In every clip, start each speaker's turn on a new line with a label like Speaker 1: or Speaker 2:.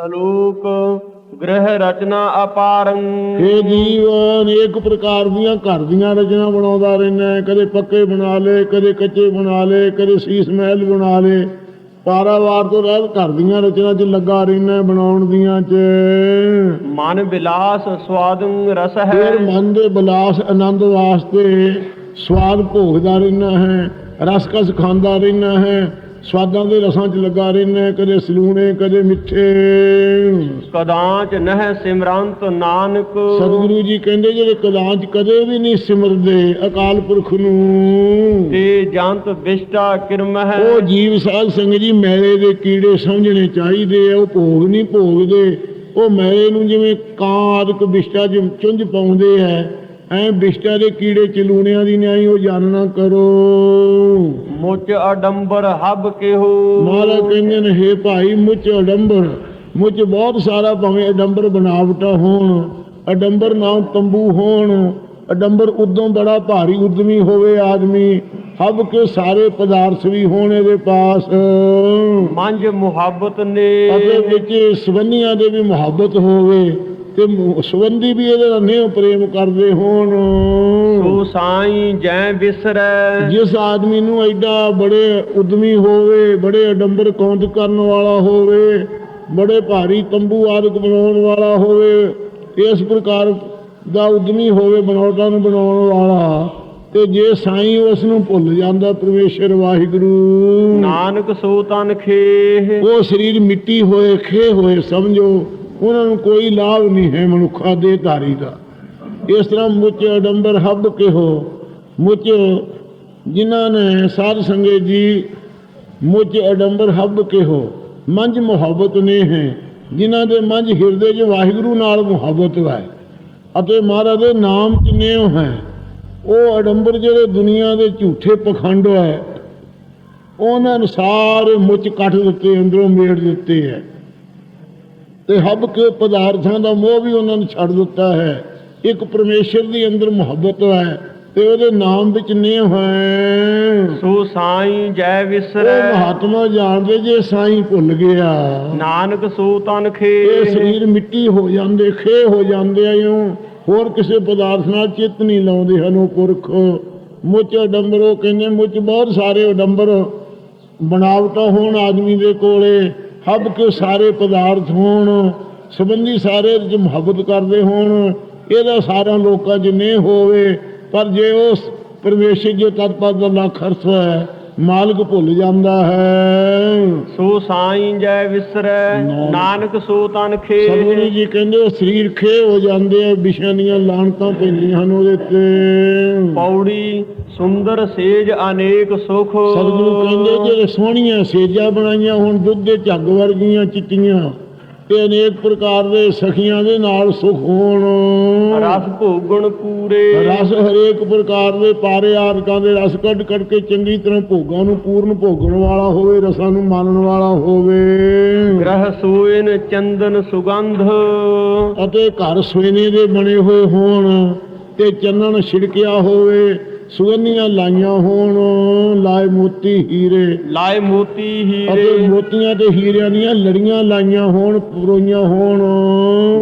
Speaker 1: ਸਲੂਕ ਗ੍ਰਹਿ ਰਚਨਾ ਅਪਾਰੰ।
Speaker 2: ਇਹ ਜੀਵ ਅਨੇਕ ਪ੍ਰਕਾਰ ਦੀਆਂ ਘਰ ਦੀਆਂ ਰਚਨਾ ਬਣਾਉਂਦਾ ਰਹਿੰਦਾ ਹੈ। ਕਦੇ ਪੱਕੇ ਬਣਾ ਲੇ ਕਦੇ ਕੱਚੇ ਬਣਾ ਲੇ ਕਦੇ ਸੀਸ ਮਹਿਲ ਬਣਾ ਲੇ ਪਾਰਾਵਾਰ ਤੋਂ ਰਹਿਤ ਘਰ ਦੀਆਂ ਰਚਨਾ 'ਚ ਲੱਗਾ ਰਹਿੰਦਾ ਹੈ, ਬਣਾਉਣ ਦੀਆਂ 'ਚ।
Speaker 1: ਮਨ ਬਿਲਾਸ ਸਵਾਦੰ ਰਸ ਹੈ।
Speaker 2: ਫਿਰ ਮਨ ਦੇ ਬਿਲਾਸ ਆਨੰਦ ਵਾਸਤੇ ਸਵਾਦ ਭੋਗਦਾ ਰਹਿੰਦਾ ਹੈ ਰਸਕਸ ਖਾਂਦਾ ਰਹਿੰਦਾ ਹੈ। ਸਵਾਦਾਂ ਦੇ ਰਸਾਂ 'ਚ ਲੱਗਾ ਰਹਿੰਦਾ ਹੈ ਕਦੇ ਸਲੂਣੇ ਕਦੇ ਮਿੱਠੇ।
Speaker 1: ਕਦਾਚ ਨਹਿ ਸਿਮਰੰਤ ਨਾਨਕ।
Speaker 2: ਸਤਿਗੁਰੂ ਜੀ ਕਹਿੰਦੇ ਜਿਹੜੇ ਕਲਾਂਚ ਕਦੇ ਵੀ ਨਹੀਂ ਸਿਮਰਦੇ ਅਕਾਲ ਪੁਰਖ ਨੂੰ।
Speaker 1: ਤੇ ਜੰਤ ਵਿਸ਼ਟਾ ਕਿਰਮ ਹੈ
Speaker 2: ਉਹ ਜੀਵ ਸਾਧ ਸੰਗ ਜੀ ਮੈਲੇ ਦੇ ਕੀੜੇ ਸਮਝਣੇ ਚਾਹੀਦੇ ਆ ਉਹ ਭੋਗ ਨਹੀਂ ਭੋਗਦੇ। ਉਹ ਮੈਲੇ ਨੂੰ ਜਿਵੇਂ ਕਾਂ ਆਦਿਕ ਵਿਸ਼ਟਾ ਚ ਚੁੰਝ ਪਾਉਂਦੇ ਐ ਐ ਵਿਸ਼ਟਾ ਦੇ ਕੀੜੇ ਚਲੂਣਿਆਂ ਦੀ ਨਿਆਈ ਉਹ ਜਾਣਨਾ ਕਰੋ।
Speaker 1: ਮੁੱਚ ਅਡੰਬਰ ਹਬ ਕਿਹੋ।
Speaker 2: ਮਹਾਰਾਜ ਕਹਿੰਦੇ ਨੇ ਹੇ ਭਾਈ ਮੁੱਚ ਅਡੰਬਰ। ਮੁੱਚ ਬਹੁਤ ਸਾਰਾ ਭਾਵੇਂ ਅਡੰਬਰ ਬਣਾਵਟਾ ਹੋਣ ਅਡੰਬਰ ਨਾਮ ਤੰਬੂ ਹੋਣ। ਅਡੰਬਰ ਉਦੋਂ ਬੜਾ ਭਾਰੀ ਉਦਮੀ ਹੋਵੇ ਆਦਮੀ ਹਬ ਕੇ ਸਾਰੇ ਪਦਾਰਥ ਵੀ ਹੋਣ ਇਹਦੇ ਪਾਸ।
Speaker 1: ਮੰਜ ਮੁਹੱਬਤ ਨੇ।
Speaker 2: ਅਤੇ ਵਿੱਚ ਸਵੰਨੀਆਂ ਦੇ ਵੀ ਮੁਹੱਬਤ ਹੋਵੇ। ਤੇ ਸਬੰਧੀ ਵੀ ਇਹਦੇ ਨਾਲ ਨੇਹ ਪ੍ਰੇਮ ਕਰਦੇ ਹੋਣ।
Speaker 1: ਸੋ ਸਾਈ ਜੈ ਵਿਸਰੈ
Speaker 2: ਜਿਸ ਆਦਮੀ ਨੂੰ ਐਡਾ ਬੜੇ ਉਦਮੀ ਹੋਵੇ ਬੜੇ ਅਡੰਬਰ ਕੌਂਤ ਕਰਨ ਵਾਲਾ ਹੋਵੇ ਬੜੇ ਭਾਰੀ ਤੰਬੂ ਆਦਿਕ ਬਣਾਉਣ ਵਾਲਾ ਹੋਵੇ ਇਸ ਪ੍ਰਕਾਰ ਦਾ ਉਦਮੀ ਹੋਵੇ ਬਣਾਉਟਾਂ ਨੂੰ ਬਣਾਉਣ ਵਾਲਾ ਤੇ ਜੇ ਸਾਈਂ ਉਸ ਨੂੰ ਭੁੱਲ ਜਾਂਦਾ ਪਰਮੇਸ਼ਰ ਵਾਹਿਗੁਰੂ।
Speaker 1: ਨਾਨਕ ਸੋ ਤਨ ਖੇਹ।
Speaker 2: ਉਹ ਸਰੀਰ ਮਿੱਟੀ ਹੋਏ ਖੇ ਹੋਏ ਸਮਝੋ ਉਹਨਾਂ ਨੂੰ ਕੋਈ ਲਾਭ ਨਹੀਂ ਹੈ ਮਨੁੱਖਾਂ ਦੇ ਧਾਰੀ ਦਾ। ਇਸ ਤਰ੍ਹਾਂ ਮੁੱਚ ਅਡੰਬਰ ਹੱਬ ਕਿਹੋ, ਮੁੱਚ ਜਿਨ੍ਹਾਂ ਨੇ ਸਾਧ ਸੰਗੇ ਜੀ ਮੁੱਚ ਅਡੰਬਰ ਹੱਬ ਕਿਹੋ, ਮੰਝ ਮੁਹੱਬਤ ਨੇ ਹੈ। ਜਿਨ੍ਹਾਂ ਦੇ ਮੰਝ ਹਿਰਦੇ 'ਚ ਵਾਹਿਗੁਰੂ ਨਾਲ ਮੁਹੱਬਤ ਹੈ। ਅਤੇ ਮਹਾਰਾਜ ਦੇ ਨਾਮ 'ਚ ਨੇਹ ਹੈ? ਉਹ ਅਡੰਬਰ ਜਿਹੜੇ ਦੁਨੀਆ ਦੇ ਝੂਠੇ ਪਖੰਡ ਹੈ, ਉਹਨਾਂ ਨੂੰ ਸਾਰੇ ਮੁੱਚ ਕੱਟ ਦਿੱਤੇ, ਅੰਦਰੋਂ ਮੇੜ ਦਿੱਤੇ ਹੈ। ਤੇ ਹੱਬ ਕੇ ਪਦਾਰਥਾਂ ਦਾ ਮੋਹ ਵੀ ਉਹਨਾਂ ਨੂੰ ਛੱਡ ਦਿੱਤਾ ਹੈ। ਇੱਕ ਪਰਮੇਸ਼ਰ ਦੀ ਅੰਦਰ ਮੁਹੱਬਤ ਹੈ ਤੇ ਉਹਦੇ ਨਾਮ ਵਿੱਚ ਨੇਹ ਹੈ।
Speaker 1: ਸੋ ਸਾਈ ਜੈ ਵਿਸਰੈ।
Speaker 2: ਮਹਾਤਮਾ ਜਾਣਦੇ ਜੇ ਸਾਈਂ ਭੁੱਲ ਗਿਆ।
Speaker 1: ਨਾਨਕ ਸੋ ਤਨ
Speaker 2: ਇਹ
Speaker 1: ਖੇਹ
Speaker 2: ਸਰੀਰ ਮਿੱਟੀ ਹੋ ਜਾਂਦੇ ਖੇ ਹੋ ਜਾਂਦੇ ਆ ਇਉਂ। ਹੋਰ ਕਿਸੇ ਪਦਾਰਥ ਨਾਲ ਚਿੱਤ ਨਹੀਂ ਲਾਉਂਦੇ ਹਨ ਉਹ ਪੁਰਖ। ਮੁੱਚ ਅਡੰਬਰ ਉਹ ਕਹਿੰਦੇ ਮੁੱਚ ਬਹੁਤ ਸਾਰੇ ਅਡੰਬਰ ਬਣਾਵਟਾਂ ਹੋਣ ਆਦਮੀ ਦੇ ਕੋਲੇ। ਹੱਬ ਕੇ ਸਾਰੇ ਪਦਾਰਥ ਹੋਣ, ਸੰਬੰਧੀ ਸਾਰੇ ਚ ਮੁਹੱਬਤ ਕਰਦੇ ਹੋਣ, ਇਹਦਾ ਸਾਰਾ ਲੋਕਾਂ 'ਚ ਨਹੀਂ ਹੋਵੇ, ਪਰ ਜੇ ਉਸ ਪਰਮੇਸ਼ਰ ਜੇ ਤਤਪਦ ਦਾ ਲੱਖ ਅਰਥ ਹੈ ਮਾਲਕ ਭੁੱਲ ਜਾਂਦਾ ਹੈ।
Speaker 1: ਸੋ ਸਾਈ ਜੈ ਵਿਸਰੈ
Speaker 2: ਨਾਨਕ।
Speaker 1: ਸੋ ਤਨ
Speaker 2: ਸਤਿਗੁਰੂ
Speaker 1: ਖੇਹ
Speaker 2: ਜੀ ਕਹਿੰਦੇ ਸਰੀਰ ਖੇ ਹੋ ਜਾਂਦੇ ਆ ਵਿਸ਼ਿਆਂ ਦੀਆਂ ਲਾਣਤਾਂ ਪੈਂਦੀਆਂ ਹਨ ਉਹਦੇ ਤੇ
Speaker 1: ਪੌੜੀ ਸੁੰਦਰ ਸੇਜ ਅਨੇਕ ਸੁਖ।
Speaker 2: ਸਤਿਗੁਰੂ ਕਹਿੰਦੇ ਜਿਹੜੇ ਸੋਹਣੀਆਂ ਸੇਜਾਂ ਬਣਾਈਆਂ ਹੁਣ ਦੁੱਧ ਦੇ ਝੱਗ ਵਰਗੀਆਂ ਚਿੱਟੀਆਂ। ਤੇ ਅਨੇਕ ਪ੍ਰਕਾਰ ਦੇ ਸਖੀਆਂ ਦੇ ਨਾਲ ਸੁਖ ਹੋਣ।
Speaker 1: ਰਸ ਭੋਗਣ ਪੂਰੇ।
Speaker 2: ਰਸ ਹਰੇਕ ਪ੍ਰਕਾਰ ਦੇ ਪਾਰੇ ਆਰਕਾਂ ਦੇ ਰਸ ਕੱਢ ਕੱਢ ਕੇ ਚੰਗੀ ਤਰ੍ਹਾਂ ਭੋਗਾਂ ਨੂੰ ਪੂਰਨ ਭੋਗਣ ਵਾਲਾ ਹੋਵੇ ਰਸਾਂ ਨੂੰ ਮਾਣਨ ਵਾਲਾ ਹੋਵੇ।
Speaker 1: ਗ੍ਰਹ ਸੋਇਨ ਚੰਦਨ ਸੁਗੰਧ।
Speaker 2: ਅਤੇ ਘਰ ਸੋਨੇ ਦੇ ਬਣੇ ਹੋਏ ਹੋਣ ਤੇ ਚੰਨਣ ਛਿੜਕਿਆ ਹੋਵੇ ਸੁਗੰਧੀਆਂ ਲਾਈਆਂ ਹੋਣ ਲਾਏ ਮੋਤੀ ਹੀਰੇ।
Speaker 1: ਲਾਏ ਮੋਤੀ
Speaker 2: ਅਤੇ
Speaker 1: ਹੀਰੇ
Speaker 2: ਮੋਤੀਆਂ ਤੇ ਹੀਰਿਆਂ ਦੀਆਂ ਲੜੀਆਂ ਲਾਈਆਂ ਹੋਣ ਪਰੋਈਆਂ ਹੋਣ।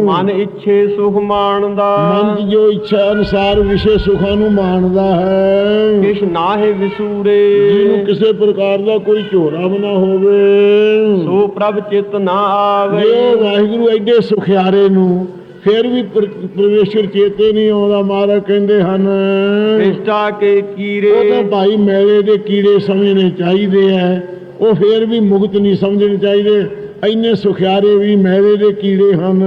Speaker 1: ਮਨ ਇੱਛੇ ਸੁਖ ਮਾਣਦਾ।
Speaker 2: ਮਨ ਜੋ ਇੱਛਾ ਅਨੁਸਾਰ ਵਿਸ਼ੇ ਸੁਖਾਂ ਨੂੰ ਮਾਣਦਾ ਹੈ।
Speaker 1: ਕਿਛ ਨਾਹੇ ਵਿਸੂਰੇ।
Speaker 2: ਜਿਹਨੂੰ ਕਿਸੇ ਪ੍ਰਕਾਰ ਦਾ ਕੋਈ ਝੋਰਾ ਬਣਾ ਹੋਵੇ।
Speaker 1: ਸੋ ਪ੍ਰਭ ਚਿਤ ਨਾ ਆਵੇ।
Speaker 2: ਜੇ ਵਾਹਿਗੁਰੂ ਐਡੇ ਸੁਖਿਆਰੇ ਨੂੰ ਫਿਰ ਵੀ ਪਰ- ਪਰਮੇਸ਼ਰ ਚੇਤੇ ਨਹੀਂ ਆਉਂਦਾ ਮਹਾਰਾਜ ਕਹਿੰਦੇ ਹਨ।
Speaker 1: ਨਿਸ਼ਟਾ ਕੇ
Speaker 2: ਉਹ ਤਾਂ ਭਾਈ ਮੈਲੇ ਦੇ ਕੀੜੇ ਸਮਝਣੇ ਚਾਹੀਦੇ ਐ ਉਹ ਫੇਰ ਵੀ ਮੁਕਤ ਨਹੀਂ ਸਮਝਣੇ ਚਾਹੀਦੇ। ਇੰਨੇ ਸੁਖਿਆਰੇ ਵੀ ਮੈਲੇ ਦੇ ਕੀੜੇ ਹਨ।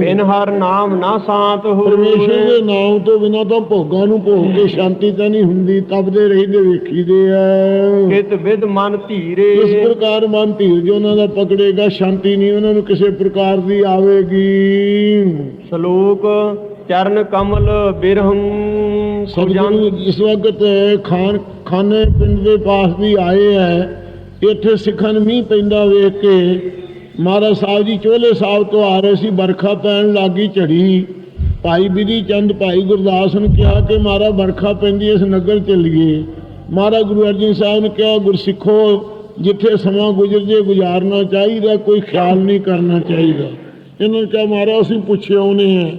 Speaker 1: ਬਿਨ ਹਰ ਨਾਮ ਨਾ ਸ਼ਾਂਤ
Speaker 2: ਪਰਮੇਸ਼ਰ
Speaker 1: ਹੋਵੇ
Speaker 2: ਦੇ ਨਾਮ ਤੋਂ ਬਿਨਾਂ ਤਾਂ ਭੋਗਾਂ ਨੂੰ ਭੋਗ ਕੇ ਸ਼ਾਂਤੀ ਤਾਂ ਨਹੀਂ ਹੁੰਦੀ ਤਪਦੇ ਰਹਿੰਦੇ ਵੇਖੀਦੇ ਐ
Speaker 1: ਕਿਤ ਵਿਦ ਮਨ ਧੀਰੇ।
Speaker 2: ਇਸ ਪ੍ਰਕਾਰ ਮਨ ਧੀਰਜ ਉਹਨਾਂ ਦਾ ਪਕੜੇਗਾ ਸ਼ਾਂਤੀ ਨਹੀਂ ਉਹਨਾਂ ਨੂੰ ਕਿਸੇ ਪ੍ਰਕਾਰ ਦੀ ਆਵੇਗੀ।
Speaker 1: ਸ਼ਲੋਕ ਚਰਨ ਕਮਲ ਬਿਰਹੰ
Speaker 2: ਸਤਿਗੁਰੂ ਇਸ ਵਕਤ ਖਾਨ ਖਾਨੇ ਪਿੰਡ ਦੇ ਪਾਸ ਦੀ ਆਏ ਹੈ। ਇੱਥੇ ਸਿੱਖਾਂ ਨੂੰ ਮੀਂਹ ਪੈਂਦਾ ਵੇਖ ਕੇ ਮਹਾਰਾਜ ਸਾਹਿਬ ਜੀ ਚੋਲੇ ਸਾਹਿਬ ਤੋਂ ਆ ਰਹੇ ਸੀ ਬਰਖਾ ਪੈਣ ਲੱਗੀ ਝੜੀ। ਭਾਈ ਬਿਧੀ ਚੰਦ ਭਾਈ ਗੁਰਦਾਸ ਨੇ ਕਿਹਾ ਕਿ ਮਹਾਰਾਜ ਬਰਖਾ ਪੈਂਦੀ ਹੈ, ਇਸ ਨਗਰ ਚੱਲੀਏ। ਮਹਾਰਾਜ ਗੁਰੂ ਅਰਜਨ ਸਾਹਿਬ ਨੇ ਕਿਹਾ ਗੁਰਸਿੱਖੋ ਜਿੱਥੇ ਸਮਾਂ ਗੁਜ਼ਰ ਜੇ ਗੁਜ਼ਾਰਨਾ ਚਾਹੀਦਾ ਕੋਈ ਖਿਆਲ ਨਹੀਂ ਕਰਨਾ ਚਾਹੀਦਾ। ਇਹਨਾਂ ਨੂੰ ਕਿਹਾ ਮਹਾਰਾਜ ਅਸੀਂ ਪੁੱਛੇ ਆਉਨੇ ਆ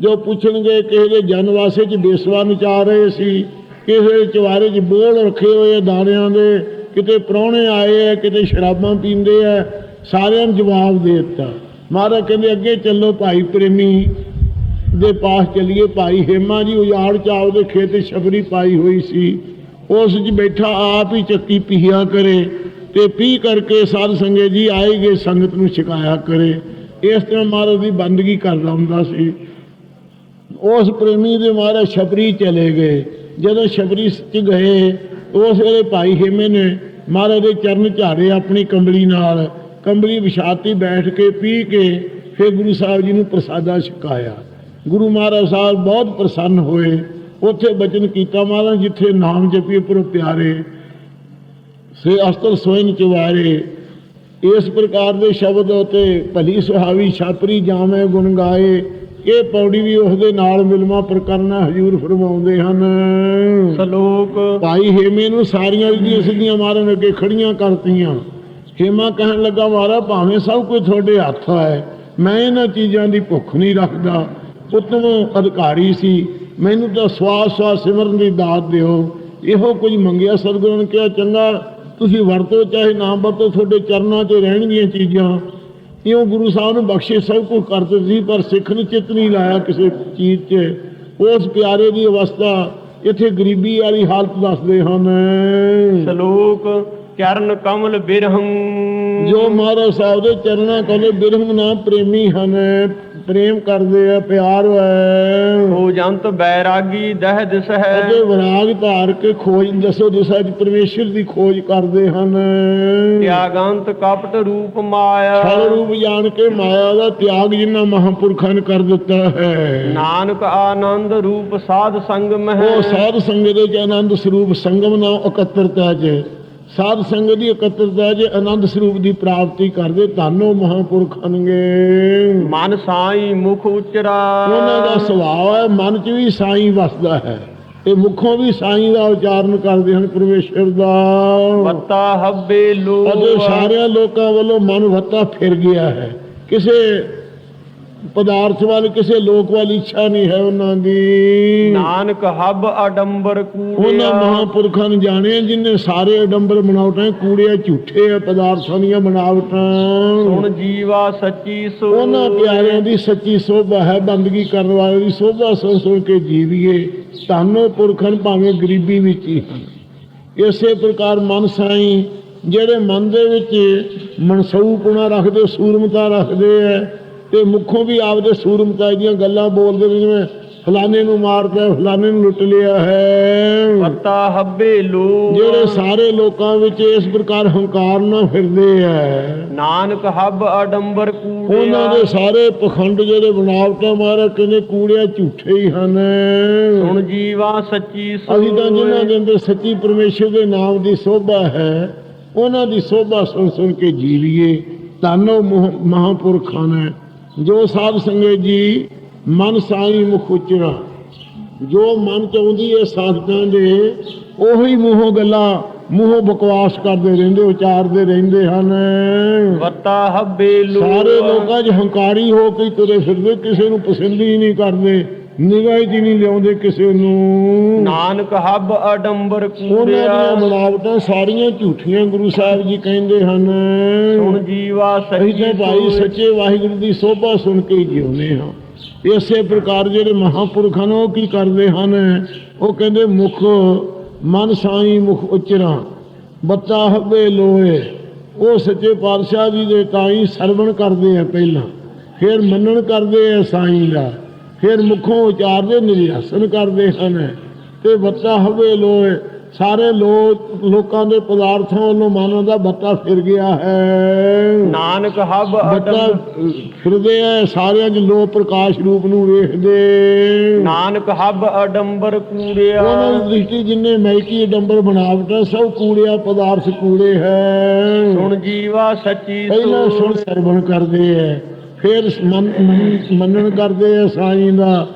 Speaker 2: ਜੋ ਪੁੱਛਣਗੇ ਕਿਸੇ ਦੇ ਜਨਵਾਸੇ 'ਚ ਬੇਸਵਾ ਨਚਾ ਰਹੇ ਸੀ ਕਿਸੇ ਦੇ ਚਵਾਰੇ 'ਚ ਬੋਲ ਰੱਖੇ ਹੋਏ ਦਾਣਿਆਂ ਦੇ ਕਿਤੇ ਪ੍ਰਾਹੁਣੇ ਆਏ ਆ, ਕਿਤੇ ਸ਼ਰਾਬਾਂ ਪੀਂਦੇ ਆ, ਸਾਰਿਆਂ ਨੂੰ ਜਵਾਬ ਦੇ ਦਿੱਤਾ। ਮਹਾਰਾਜ ਕਹਿੰਦੇ, ਅੱਗੇ ਚੱਲੋ ਭਾਈ ਪ੍ਰੇਮੀ ਦੇ ਪਾਸ ਚਲੀਏ ਭਾਈ ਹੇਮਾ ਜੀ, ਉਜਾੜ ਚਾਵ ਦੇ ਖੇਤ ਛਪਰੀ ਪਾਈ ਹੋਈ ਸੀ। ਉਸ 'ਚ ਬੈਠਾ, ਆਪ ਹੀ ਚੱਕੀ ਪੀਆ ਕਰੇ ਤੇ ਪੀ ਕਰਕੇ ਸਾਧ ਸੰਗਤ ਜੀ ਆਏਗੇ ਸੰਗਤ ਨੂੰ ਛਕਾਇਆ ਕਰੇ। ਇਸ ਤਰ੍ਹਾਂ ਮਹਾਰਾਜ ਦੀ ਬੰਦਗੀ ਕਰਦਾ ਹੁੰਦਾ ਸੀ। ਉਸ ਪ੍ਰੇਮੀ ਦੇ ਮਹਾਰਾਜ ਛਪਰੀ ਚਲੇ ਗਏ। ਜਦੋਂ ਛਪਰੀ 'ਚ ਗਏ ਉਸ ਵੇਲੇ ਭਾਈ ਹੇਮੇ ਨੇ ਮਹਾਰਾਜ ਦੇ ਚਰਨ ਝਾੜੇ ਆਪਣੀ ਕੰਬਲੀ ਨਾਲ, ਕੰਬਲੀ ਵਿਛਾਤੀ ਬੈਠ ਕੇ, ਪੀ ਕੇ ਫਿਰ ਗੁਰੂ ਸਾਹਿਬ ਜੀ ਨੂੰ ਪ੍ਰਸਾਦਾ ਛਕਾਇਆ। ਗੁਰੂ ਮਹਾਰਾਜ ਸਾਹਿਬ ਬਹੁਤ ਪ੍ਰਸੰਨ ਹੋਏ, ਉੱਥੇ ਬਚਨ ਕੀਤਾ, ਮਹਾਰਾਜ ਜਿੱਥੇ ਨਾਮ ਜਪੀਏ ਪਰ ਪਿਆਰੇ ਸੇ ਅਸਤਰ ਸੋਇਨ ਚਵਾਰੇ ਇਸ ਪ੍ਰਕਾਰ ਦੇ ਸ਼ਬਦ ਉਤੇ ਭਲੀ ਸੁਹਾਵੀ ਛਾਪਰੀ ਜਾਵੇਂ ਗੁਣ ਗਾਏ ਇਹ ਪੌੜੀ ਵੀ ਉਸ ਦੇ ਨਾਲ ਮਿਲਵਾ ਪ੍ਰਕਰਨਾ ਹਜੂਰ ਫਰਮਾਉਂਦੇ ਹਨ।
Speaker 1: ਸ਼ਲੋਕ
Speaker 2: ਭਾਈ ਹੇਮੇ ਨੂੰ ਸਾਰੀਆਂ ਦੀਆਂ ਸਿੱਧੀਆਂ ਮਾਰਨ ਅੱਗੇ ਖੜੀਆਂ ਕਰਤੀਆਂ। ਹੇਮਾ ਕਹਿਣ ਲੱਗਾ ਮਾਰਾ ਭਾਵੇਂ ਸਭ ਕੁਝ ਤੁਹਾਡੇ ਹੱਥ ਹੈ ਮੈਂ ਇਹਨਾਂ ਚੀਜ਼ਾਂ ਦੀ ਭੁੱਖ ਨਹੀਂ ਰੱਖਦਾ। ਉਤਮ ਅਧਿਕਾਰੀ ਸੀ। ਮੈਨੂੰ ਤਾਂ ਸਵਾਸ ਸਵਾਸ ਸਿਮਰਨ ਦੀ ਦਾਤ ਦਿਓ। ਇਹੋ ਕੁਝ ਮੰਗਿਆ ਸਤਿਗੁਰੂ ਨੇ ਕਿਹਾ ਚੰਗਾ ਤੁਸੀਂ ਵਰਤੋ ਚਾਹੇ ਨਾ ਵਰਤੋ ਤੁਹਾਡੇ ਚਰਨਾਂ 'ਚ ਰਹਿਣਗੀਆਂ ਚੀਜ਼ਾਂ। ਇਉਂ ਗੁਰੂ ਸਾਹਿਬ ਨੂੰ ਬਖਸ਼ੇ? ਸਭ ਕੁਝ ਕਰਦੇ ਸੀ ਪਰ ਸਿੱਖ ਨੇ ਚਿੱਤ ਨਹੀਂ ਲਾਇਆ ਕਿਸੇ ਚੀਜ਼ 'ਚ। ਉਸ ਪਿਆਰੇ ਦੀ ਅਵਸਥਾ ਇੱਥੇ ਗਰੀਬੀ ਵਾਲੀ ਹਾਲਤ ਦੱਸਦੇ ਹਨ।
Speaker 1: ਸ਼ਲੋਕ ਚਰਨ ਕਮਲ ਬਿਰਹੰ।
Speaker 2: ਜੋ ਮਹਾਰਾਜ ਸਾਹਿਬ ਦੇ ਚਰਨਾਂ ਕੋਲੇ ਬਿਰਹਮ ਨਾ ਪ੍ਰੇਮੀ ਹਨ। ਪ੍ਰੇਮ ਕਰਦੇ ਆ ਪਿਆਰ ਹੈ
Speaker 1: ਹੋ ਜੰਤ ਬੈਰਾਗੀ ਦਹ ਦਿਸ ਹੈ
Speaker 2: ਅਤੇ ਵਿਰਾਗ ਧਾਰ ਕੇ ਖੋਜ ਦਸੋ ਦਿਸ਼ਾ ਪਰਮੇਸ਼ਰ ਦੀ ਖੋਜ ਕਰਦੇ ਹਨ।
Speaker 1: ਤਿਆਗੰਤ ਕਪਟ ਰੂਪ ਮਾਇਆ।
Speaker 2: ਛਲ ਰੂਪ ਜਾਣ ਕੇ ਮਾਇਆ ਦਾ ਤਿਆਗ ਜਿਨ੍ਹਾਂ ਮਹਾਂਪੁਰਖਾਂ ਨੇ ਕਰ ਦਿੱਤਾ ਹੈ।
Speaker 1: ਨਾਨਕ ਆਨੰਦ ਰੂਪ ਸਾਧ ਸੰਗ ਮਹਿ
Speaker 2: ਉਹ ਸਾਧ ਸੰਗਤ ਦੇ ਆਨੰਦ ਸਰੂਪ ਸੰਗਮ ਨਾ ਇਕੱਤਰਤਾ ਚ। ਸਾਧ ਸੰਗਤ ਦੀ ਇਕੱਤਰਤਾ ਚ ਆਨੰਦ ਸਰੂਪ ਦੀ ਪ੍ਰਾਪਤੀ ਕਰਦੇ ਧੰਨੋ ਮਹਾਂਪੁਰਖ ਹਨਗੇ
Speaker 1: ਮਨ ਸਾਈ ਮੁਖ ਉਚਰਾ।
Speaker 2: ਉਹਨਾਂ ਦਾ ਸੁਭਾਅ ਹੈ ਮਨ 'ਚ ਵੀ ਸਾਈਂ ਵਸਦਾ ਹੈ। ਤੇ ਮੁਖੋਂ ਵੀ ਸਾਈਂ ਦਾ ਉਚਾਰਨ ਕਰਦੇ ਹਨ ਪਰਮੇਸ਼ਰ ਦਾ।
Speaker 1: ਵਤਾ ਹੱਬੇ ਲੋ
Speaker 2: ਅਤੇ ਸਾਰਿਆਂ ਲੋਕਾਂ ਵੱਲੋਂ ਮਨ ਵੱਤਾ ਫਿਰ ਗਿਆ ਹੈ। ਕਿਸੇ ਪਦਾਰਥ ਵੱਲ ਕਿਸੇ ਲੋਕ ਵੱਲ ਇੱਛਾ ਨਹੀਂ ਹੈ ਉਹਨਾਂ ਦੀ।
Speaker 1: ਨਾਨਕ ਹੱਬ ਅਡੰਬਰ
Speaker 2: ਉਹਨਾਂ
Speaker 1: ਕੂੜਿਆ
Speaker 2: ਮਹਾਂਪੁਰਖਾਂ ਨੇ ਜਾਣਿਆ ਜਿਨ੍ਹਾਂ ਸਾਰੇ ਅਡੰਬਰ ਬਣਾਵਟਾਂ ਕੂੜਿਆ ਝੂਠੇ ਆ ਪਦਾਰਥਾਂ ਦੀਆਂ ਬਣਾਵਟਾਂ
Speaker 1: ਸੁਣ ਜੀਵਾ ਸੱਚੀ ਸੋ।
Speaker 2: ਉਹਨਾਂ ਪਿਆਰਿਆਂ ਦੀ ਸੱਚੀ ਸੋਭਾ ਹੈ ਬੰਦਗੀ ਕਰਨ ਵਾਲੇ ਦੀ ਸੋਭਾ ਸੁਣ ਸੁਣ ਕੇ ਜੀਵੀਏ। ਧੰਨੋ ਪੁਰਖਨ ਭਾਵੇਂ ਗਰੀਬੀ ਵਿੱਚ ਹੀ ਇਸੇ ਪ੍ਰਕਾਰ ਮਨ ਸਾਈ ਜਿਹੜੇ ਮਨ ਦੇ ਵਿੱਚ ਮਨਸੂਪੁਣਾ ਰੱਖਦੇ ਸੂਰਮਤਾ ਰੱਖਦੇ ਐ ਤੇ ਮੁੱਖੋਂ ਵੀ ਆਪਦੇ ਸੂਰਮਤਾ ਦੀਆਂ ਗੱਲਾਂ ਬੋਲਦੇ ਨੇ ਜਿਵੇਂ ਫਲਾਣੇ ਨੂੰ ਮਾਰਦਾ ਫਲਾਣੇ ਨੂੰ ਲੁੱਟ ਲਿਆ ਹੈ।
Speaker 1: ਵਤਾ ਹੱਬੇ ਲੋ
Speaker 2: ਜਿਹੜੇ ਸਾਰੇ ਲੋਕਾਂ ਵਿੱਚ ਇਸ ਪ੍ਰਕਾਰ ਹੰਕਾਰ ਨਾਲ ਫਿਰਦੇ ਐ
Speaker 1: ਨਾਨਕ ਹੱਬ ਅਡੰਬਰ ਕੂੜਿਆ।
Speaker 2: ਉਹਨਾਂ ਦੇ ਸਾਰੇ ਪਖੰਡ ਜਿਹੜੇ ਬਣਾਵਟਾਂ ਮਾਰਾ ਕਹਿੰਦੇ ਕੂੜਿਆ ਝੂਠੇ ਹੀ ਹਨ।
Speaker 1: ਸੁਣ ਜੀਵਾ ਸੱਚੀ
Speaker 2: ਅਸੀਂ ਤਾਂ ਜਿਨ੍ਹਾਂ ਦੇ ਅੰਦਰ ਸੱਚੀ ਪਰਮੇਸ਼ਰ ਦੇ ਨਾਮ ਦੀ ਸੋਭਾ ਹੈ ਉਹਨਾਂ ਦੀ ਸੋਭਾ ਸੁਣ ਸੁਣ ਕੇ ਜੀਵੀਏ ਤਾਨੋ ਮਹਾਪੁਰਖਾਂ ਨੇ। ਜੋ ਸਾਧ ਸੰਗਤ ਜੀ ਮਨ ਸਾਈ ਮੁਖ ਉਚਰਾ ਜੋ ਮਨ ਚ ਆਉਂਦੀ ਹੈ ਸਾਧਕਾਂ ਦੇ ਉਹੀ ਮੂੰਹੋਂ ਗੱਲਾਂ ਮੂੰਹੋਂ ਬਕਵਾਸ ਕਰਦੇ ਰਹਿੰਦੇ ਉਚਾਰਦੇ ਰਹਿੰਦੇ ਹਨ।
Speaker 1: ਵਤਾ ਹੱਬੇ ਲੋ
Speaker 2: ਸਾਰੇ ਲੋਕਾਂ 'ਚ ਹੰਕਾਰੀ ਹੋ ਕੇ ਤੁਰੇ ਫਿਰਦੇ ਕਿਸੇ ਨੂੰ ਪਸੰਦ ਹੀ ਨਹੀਂ ਕਰਦੇ। ਨਿਗਾਹ ਹੀ ਨਹੀਂ ਲਿਆਉਂਦੇ ਕਿਸੇ ਨੂੰ।
Speaker 1: ਨਾਨਕ ਹੱਬ ਅਡੰਬਰ
Speaker 2: ਉਹਨਾਂ
Speaker 1: ਕੂੜਿਆ।
Speaker 2: ਦੀਆਂ ਸਾਰੀਆਂ ਝੂਠੀਆਂ ਗੁਰੂ ਸਾਹਿਬ ਜੀ ਕਹਿੰਦੇ ਹਨ।
Speaker 1: ਸੁਣ ਜੀਵਾ
Speaker 2: ਅਸੀਂ
Speaker 1: ਸੱਚੀ
Speaker 2: ਤਾਂ ਭਾਈ
Speaker 1: ਸੋਚ।
Speaker 2: ਸੱਚੇ ਵਾਹਿਗੁਰੂ ਦੀ ਸੋਭਾ ਸੁਣ ਕੇ ਹੀ ਜਿਉਂਦੇ ਹਾਂ। ਇਸੇ ਪ੍ਰਕਾਰ ਜਿਹੜੇ ਮਹਾਪੁਰਖ ਹਨ ਉਹ ਕੀ ਕਰਦੇ ਹਨ? ਉਹ ਕਹਿੰਦੇ ਮੁਖ ਮਨ ਸਾਈ ਮੁਖ ਉਚਰਾ ਬੱਤਾ ਹੱਬੇ ਲੋਏ ਉਹ ਸੱਚੇ ਪਾਤਸ਼ਾਹ ਜੀ ਦੇ ਤਾਈ ਸਰਵਣ ਕਰਦੇ ਆ ਪਹਿਲਾਂ। ਫਿਰ ਮੰਨਣ ਕਰਦੇ ਆ ਸਾਈਂ ਦਾ। ਫਿਰ ਮੁਖੋਂ ਉਚਾਰਦੇ ਨਿਰਿਆਸਨ ਕਰਦੇ ਹਨ ਤੇ ਬੱਤਾ ਹੱਬੇ ਲੋਏ ਸਾਰੇ ਲੋਕ ਲੋਕਾਂ ਦੇ ਪਦਾਰਥਾਂ ਵੱਲੋਂ ਮਨ ਦਾ ਬੱਤਾ ਫਿਰ ਗਿਆ ਹੈ।
Speaker 1: ਨਾਨਕ ਹੱਬ
Speaker 2: ਬੱਤਾ
Speaker 1: ਅਡੰਬਰ
Speaker 2: ਫਿਰਦੇ ਆ ਸਾਰਿਆਂ 'ਚ ਲੋ ਪ੍ਰਕਾਸ਼ ਰੂਪ ਨੂੰ ਵੇਖਦੇ।
Speaker 1: ਨਾਨਕ ਹੱਬ ਅਡੰਬਰ ਕੂੜਿਆ।
Speaker 2: ਉਹਨਾਂ ਦੀ ਦ੍ਰਿਸ਼ਟੀ ਜਿੰਨੇ ਮੈਕੀ ਡੰਬਰ ਬਣਾਵਟਾਂ ਸਭ ਕੂੜਿਆ ਪਦਾਰਥ ਕੂੜੇ ਹੈ।
Speaker 1: ਸੁਣ ਜੀਵਾ ਸੱਚੀ
Speaker 2: ਪਹਿਲਾਂ। ਸੁਣ ਸਰਵਣ ਕਰਦੇ ਆ ਫਿਰ ਮੰਨਣ ਕਰਦੇ ਆ ਸਾਈਂ ਦਾ,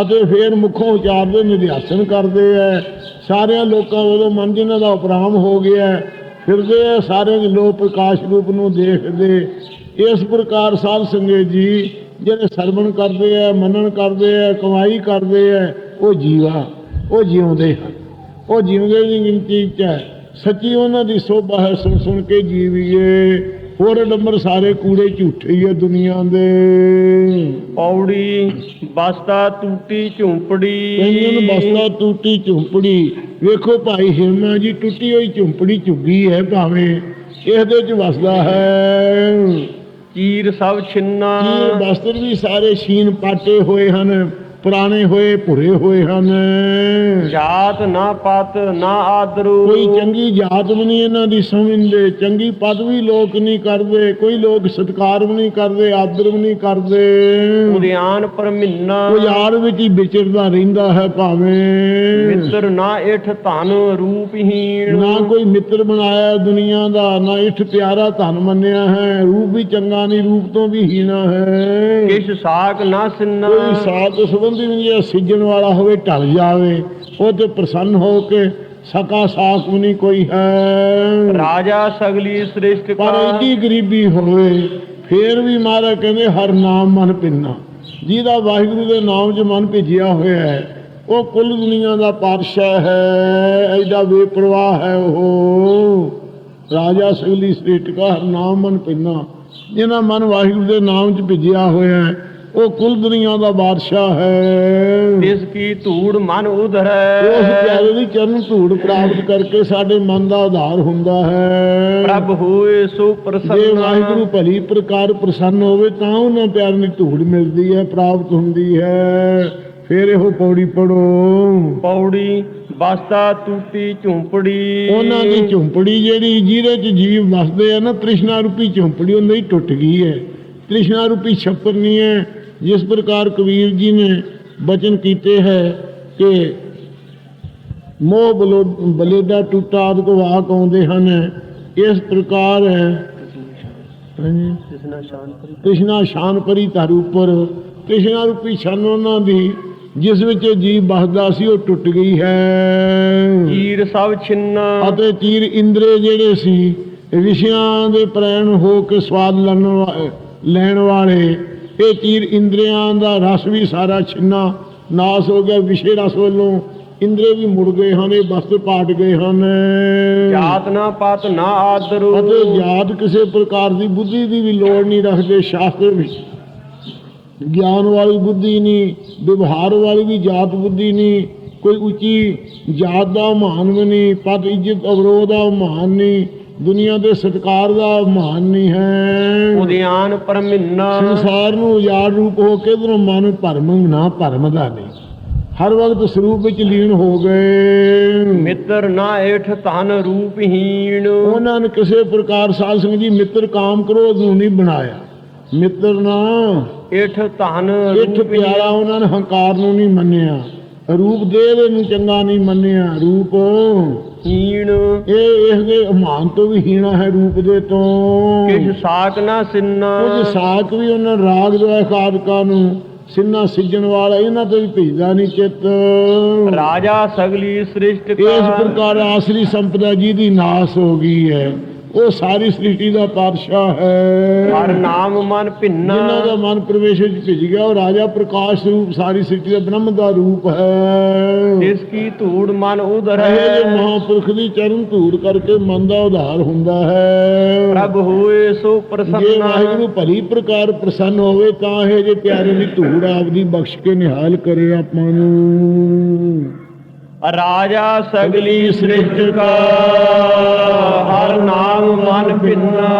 Speaker 2: ਅਤੇ ਫਿਰ ਮੁਖੋਂ ਉਚਾਰਦੇ ਨਿਧਿਆਸਨ ਕਰਦੇ ਆ। ਸਾਰਿਆਂ ਲੋਕਾਂ ਵੱਲੋਂ ਮਨ ਜਿਨ੍ਹਾਂ ਦਾ ਉਪਰਾਮ ਹੋ ਗਿਆ, ਫਿਰਦੇ ਆ ਸਾਰੇ ਦੇ ਲੋਕ ਪ੍ਰਕਾਸ਼ ਰੂਪ ਨੂੰ ਦੇਖਦੇ। ਇਸ ਪ੍ਰਕਾਰ ਸਾਧ ਸੰਗਤ ਜੀ ਜਿਹੜੇ ਸਰਵਣ ਕਰਦੇ ਆ, ਮੰਨਣ ਕਰਦੇ ਆ, ਕਮਾਈ ਕਰਦੇ ਆ, ਉਹ ਜੀਵਾ, ਉਹ ਜਿਉਂਦੇ ਹਨ। ਉਹ ਜਿਉਂਦੇ ਦੀ ਗਿਣਤੀ ਚ ਹੈ। ਸੱਚੀ ਉਹਨਾਂ ਦੀ ਸੋਭਾ ਹੈ ਸੁਣ ਸੁਣ ਕੇ ਜੀਵੀਏ। ਹੋਰ ਨੰਬਰ ਸਾਰੇ ਕੂੜੇ ਝੂਠੇ ਹੀ ਆ ਦੁਨੀਆ ਦੇ।
Speaker 1: ਪੌੜੀ ਬਸਤਾ ਟੂਟੀ ਝੁੰਪੜੀ।
Speaker 2: ਕਈਆਂ ਨੂੰ ਬਸਤਾ ਟੁੱਟੀ ਝੁੰਪੜੀ। ਵੇਖੋ ਭਾਈ ਹਿਰਮਾ ਜੀ ਟੁੱਟੀ ਹੋਈ ਝੁੰਪੜੀ ਝੁੱਗੀ ਹੈ ਭਾਵੇਂ ਇਹਦੇ ਚ ਵਸਦਾ ਹੈ।
Speaker 1: ਚੀਰ ਸਭ ਛਿੰਨਾ।
Speaker 2: ਬਸਤਰ ਵੀ ਸਾਰੇ ਛੀਨ ਪਾਟੇ ਹੋਏ ਹਨ। ਪੁਰਾਣੇ ਹੋਏ ਭੁਰੇ ਹੋਏ ਹਨ।
Speaker 1: ਜਾਤ ਨਾ ਪਤ ਨਾ ਆਦਰੂ।
Speaker 2: ਕੋਈ ਚੰਗੀ ਜਾਤ ਵੀ ਨਹੀਂ ਇਹਨਾਂ ਦੀ ਸਮਝਦੇ ਚੰਗੀ ਪਦ ਵੀ ਲੋਕ ਨਹੀਂ ਕਰਦੇ ਕੋਈ ਲੋਕ ਸਤਕਾਰ ਵੀ ਨਹੀਂ ਕਰਦੇ ਆਦਰ ਵੀ ਨਹੀਂ ਕਰਦੇ।
Speaker 1: ਉਦਿਆਨ ਪਰ ਮਹੀਨਾ
Speaker 2: ਉਹ ਯਾਰ ਵਿੱਚ ਹੀ ਵਿਚਰਦਾ ਰਹਿੰਦਾ ਹੈ ਭਾਵੇਂ।
Speaker 1: ਮਿੱਤਰ ਨਾ ਇਠ ਧਨ ਰੂਪਹੀਣ
Speaker 2: ਨਾ ਕੋਈ ਮਿੱਤਰ ਬਣਾਇਆ ਦੁਨੀਆ ਦਾ ਨਾ ਇਠ ਪਿਆਰਾ ਧਨ ਮੰਨਿਆ ਹੈ। ਰੂਪ ਵੀ ਚੰਗਾ ਨਹੀਂ ਰੂਪ ਤੋਂ ਵੀ ਹੀਣਾ ਹੈ।
Speaker 1: ਕਿਛ ਸਾਕ ਨਾ ਸਿੰਨਾ।
Speaker 2: ਕੋਈ ਸਾਥ ਸੰਬੰਧੀ ਵੀ ਹੈ, ਸਿੱਜਣ ਵਾਲਾ ਹੋਵੇ ਢਲ ਜਾਵੇ ਉਹ ਤੇ ਪ੍ਰਸੰਨ ਹੋ ਕੇ ਸਕਾ ਸਾਖ ਵੀ ਨਹੀਂ ਕੋਈ ਹੈ।
Speaker 1: ਰਾਜਾ ਸਗਲੀ ਸ੍ਰਿਸ਼ਟ
Speaker 2: ਪਰ ਇੰਨੀ ਗਰੀਬੀ ਹੋਵੇ ਫੇਰ ਵੀ ਮਹਾਰਾਜ ਕਹਿੰਦੇ ਹਰ ਨਾਮ ਮਨ ਪਿੰਨਾ ਜਿਹਦਾ ਵਾਹਿਗੁਰੂ ਦੇ ਨਾਮ 'ਚ ਮਨ ਭਿੱਜਿਆ ਹੋਇਆ ਹੈ ਉਹ ਕੁੱਲ ਦੁਨੀਆ ਦਾ ਪਾਤਸ਼ਾਹ ਹੈ ਐਡਾ ਬੇਪਰਵਾਹ ਹੈ ਉਹ। ਰਾਜਾ ਸਗਲੀ ਸ੍ਰਿਸ਼ਟ ਕਾ ਹਰ ਨਾਮ ਮਨ ਪਿੰਨਾ ਜਿਹਨਾਂ ਮਨ ਵਾਹਿਗੁਰੂ ਦੇ ਨਾਮ 'ਚ ਭਿੱਜਿਆ ਹੋਇਆ ਹੈ ਉਹ ਕੁੱਲ ਦੁਨੀਆ ਦਾ ਬਾਦਸ਼ਾਹ ਹੈ।
Speaker 1: ਤਿਸ ਕੀ ਧੂੜ ਮਨ
Speaker 2: ਉਸ
Speaker 1: ਉਧਰੈ
Speaker 2: ਪਿਆਰੇ ਦੀ ਚਰਨ ਧੂੜ ਪ੍ਰਾਪਤ ਕਰਕੇ ਸਾਡੇ ਮਨ ਦਾ ਉਧਾਰ ਹੁੰਦਾ ਹੈ।
Speaker 1: ਪ੍ਰਭ ਹੋਏ ਸੋ
Speaker 2: ਜੇ
Speaker 1: ਪ੍ਰਸੰਨ
Speaker 2: ਵਾਹਿਗੁਰੂ ਭਲੀ ਪ੍ਰਕਾਰ ਪ੍ਰਸੰਨ ਹੋਵੇ ਤਾਂ ਉਹਨਾਂ ਪਿਆਰ ਦੀ ਧੂੜ ਮਿਲਦੀ ਹੈ ਪ੍ਰਾਪਤ ਹੁੰਦੀ ਹੈ। ਫਿਰ ਇਹੋ ਪੌੜੀ ਪੜੋ
Speaker 1: ਪੌੜੀ ਬਸਤਾ ਟੂਟੀ ਝੁੰਪੜੀ।
Speaker 2: ਉਹਨਾਂ ਦੀ ਝੁੰਪੜੀ ਜਿਹੜੀ ਜਿਹਦੇ ਚ ਜੀਵ ਵਸਦੇ ਆ ਨਾ ਤ੍ਰਿਸ਼ਨਾ ਰੂਪੀ ਝੁੰਪੜੀ ਉਹਨਾਂ ਦੀ ਟੁੱਟ ਗਈ ਹੈ। ਤ੍ਰਿਸ਼ਨਾ ਰੂਪੀ ਛੱਪਰ ਨਹੀਂ ਹੈ ਜਿਸ ਪ੍ਰਕਾਰ ਕਬੀਰ ਜੀ ਨੇ ਬਚਨ ਕੀਤੇ ਹੈ ਕਿ ਮੋਹ ਬਲੋ ਬਲੇਡਾ ਟੁੱਟਾ ਆਦਿ ਕੋ ਵਾਕ ਆਉਂਦੇ ਹਨ ਇਸ ਪ੍ਰਕਾਰ ਹੈ ਤ੍ਰਿਸ਼ਨਾ ਸ਼ਾਨ ਪਰੀ। ਧਰ ਉੱਪਰ ਤ੍ਰਿਸ਼ਨਾ ਰੂਪੀ ਛਨ ਉਹਨਾਂ ਦੀ ਜਿਸ ਵਿੱਚ ਜੀਵ ਬਸਦਾ ਸੀ ਉਹ ਟੁੱਟ ਗਈ ਹੈ।
Speaker 1: ਚੀਰ ਸਭ ਛਿੰਨਾ।
Speaker 2: ਅਤੇ ਤੀਰ ਇੰਦਰੇ ਜਿਹੜੇ ਸੀ ਵਿਸ਼ਿਆਂ ਦੇ ਪ੍ਰੈਣ ਹੋ ਕੇ ਸਵਾਦ ਲੈਣ ਵਾਲੇ ਇਹ ਤੀਰ ਇੰਦਰੀਆਂ ਦਾ ਰਸ ਵੀ ਸਾਰਾ ਛਿੰਨਾ ਨਾਸ ਹੋ ਗਿਆ ਵਿਸ਼ੇ ਰਸ ਵੱਲੋਂ। ਇੰਦਰੇ ਵੀ ਮੁੜ ਗਏ ਹਨ ਇਹ ਬਸਤ ਪਾਟ ਗਏ ਹਨ।
Speaker 1: ਜਾਤ ਨਾ ਪਤ ਨਾ ਆਦਰੂ।
Speaker 2: ਅਤੇ ਯਾਦ ਕਿਸੇ ਪ੍ਰਕਾਰ ਦੀ ਬੁੱਧੀ ਦੀ ਵੀ ਲੋੜ ਨਹੀਂ ਰੱਖਦੇ ਸ਼ਾਸਤਰ ਵਿੱਚ। ਗਿਆਨ ਵਾਲੀ ਬੁੱਧੀ ਨਹੀਂ ਵਿਵਹਾਰ ਵਾਲੀ ਵੀ ਜਾਤ ਬੁੱਧੀ ਨਹੀਂ। ਕੋਈ ਉੱਚੀ ਜਾਤ ਦਾ ਮਾਨ ਵੀ ਨਹੀਂ ਪਦ ਇੱਜ਼ਤ ਅਵਰੋਧ ਦਾ ਮਾਨ ਨਹੀਂ। ਦੁਨੀਆ ਦੇ ਸਤਕਾਰ ਦਾ ਮਾਨ ਨਹੀਂ ਹੈ।
Speaker 1: ਉਦਿਆਨ ਪਰ ਮਹੀਨਾ
Speaker 2: ਸੰਸਾਰ ਨੂੰ ਉਜਾੜ ਰੂਪ ਹੋ ਕੇ ਇਧਰੋਂ ਮਨ ਭਰਮ ਨਾ ਭਰਮ ਦਾ ਨਹੀਂ। ਹਰ ਵਕਤ ਸਰੂਪ ਵਿੱਚ ਲੀਨ ਹੋ ਗਏ।
Speaker 1: ਮਿੱਤਰ ਨਾ ਇਠ ਧਨ ਰੂਪਹੀਣ
Speaker 2: ਉਹਨਾਂ ਨੇ ਕਿਸੇ ਪ੍ਰਕਾਰ ਸਾਧ ਸੰਗਤ ਜੀ ਮਿੱਤਰ ਕਾਮ ਕ੍ਰੋਧ ਨੂੰ ਨਹੀਂ ਬਣਾਇਆ। ਮਿੱਤਰ ਨਾ।
Speaker 1: ਇਠ ਧਨ
Speaker 2: ਇੱਠ ਪਿਆਰਾ ਉਹਨਾਂ ਨੇ ਹੰਕਾਰ ਨੂੰ ਨਹੀਂ ਮੰਨਿਆ। ਰੂਪ ਦੇਹ ਨੂੰ ਚੰਗਾ ਨਹੀਂ ਮੰਨਿਆ ਰੂਪ।
Speaker 1: ਹੀਣ।
Speaker 2: ਇਹ ਇਸ ਦੇ ਅਮਾਨ ਤੋਂ ਵੀ ਹੀਣਾ ਹੈ ਰੂਪ ਦੇ ਤੋਂ।
Speaker 1: ਕਿਛ ਸਾਕ ਨਾ ਸਿੰਨਾ।
Speaker 2: ਕੁਝ ਸਾਕ ਵੀ ਉਹਨਾਂ ਰਾਗ ਦਾ ਖਾਦਕਾ ਨੂੰ ਸਿੰਨਾ ਸਿੱਜਣ ਵਾਲਾ ਇਹਨਾਂ ਤੇ ਵੀ ਭੇਜਦਾ ਨਹੀਂ ਚਿੱਤ।
Speaker 1: ਰਾਜਾ ਸਗਲੀ ਸ੍ਰਿਸ਼ਟ
Speaker 2: ਇਸ ਪ੍ਰਕਾਰ ਆਸਰੀ ਸੰਪਦਾ ਜੀ ਦੀ ਨਾਸ ਹੋ ਗਈ ਹੈ। ਉਹ ਸਾਰੀ ਸ੍ਰਿਸ਼ਟੀ ਦਾ ਪਾਤਸ਼ਾਹ ਹੈ।
Speaker 1: ਹਰ ਨਾਮ ਮਨ ਭਿੰਨਾ।
Speaker 2: ਜਿਨ੍ਹਾਂ ਦਾ ਮਨ ਪ੍ਰਵੇਸ਼ ਵਿੱਚ ਭਿੱਜ ਗਿਆ ਉਹ ਰਾਜਾ ਪ੍ਰਕਾਸ਼ ਰੂਪ ਸਾਰੀ ਸ੍ਰਿਸ਼ਟੀ ਦਾ ਬ੍ਰਹਮ ਦਾ ਰੂਪ ਹੈ।
Speaker 1: ਤਿਸ ਕੀ ਧੂੜ ਮਨ
Speaker 2: ਇਹ
Speaker 1: ਉਧਰੈ
Speaker 2: ਜੇ ਮਹਾਪੁਰਖ ਦੀ ਚਰਨ ਧੂੜ ਕਰਕੇ ਮਨ ਦਾ ਉਧਾਰ ਹੁੰਦਾ ਹੈ।
Speaker 1: ਪ੍ਰਭ ਹੋਏ ਸੋ
Speaker 2: ਜੇ
Speaker 1: ਪ੍ਰਸੰਨ
Speaker 2: ਵਾਹਿਗੁਰੂ ਭਲੀ ਪ੍ਰਕਾਰ ਪ੍ਰਸੰਨ ਹੋਵੇ ਤਾਂ ਇਹ ਜੇ ਪਿਆਰੇ ਦੀ ਧੂੜ ਆਪਦੀ ਬਖਸ਼ ਕੇ ਨਿਹਾਲ ਕਰੇ ਆਪਾਂ ਨੂੰ।
Speaker 1: ਰਾਜਾ ਸਗਲੀ ਸ੍ਰਿਸ਼ਟ ਕਾ ਹਰ ਨਾਮ ਮਨ ਭਿੰਨਾ।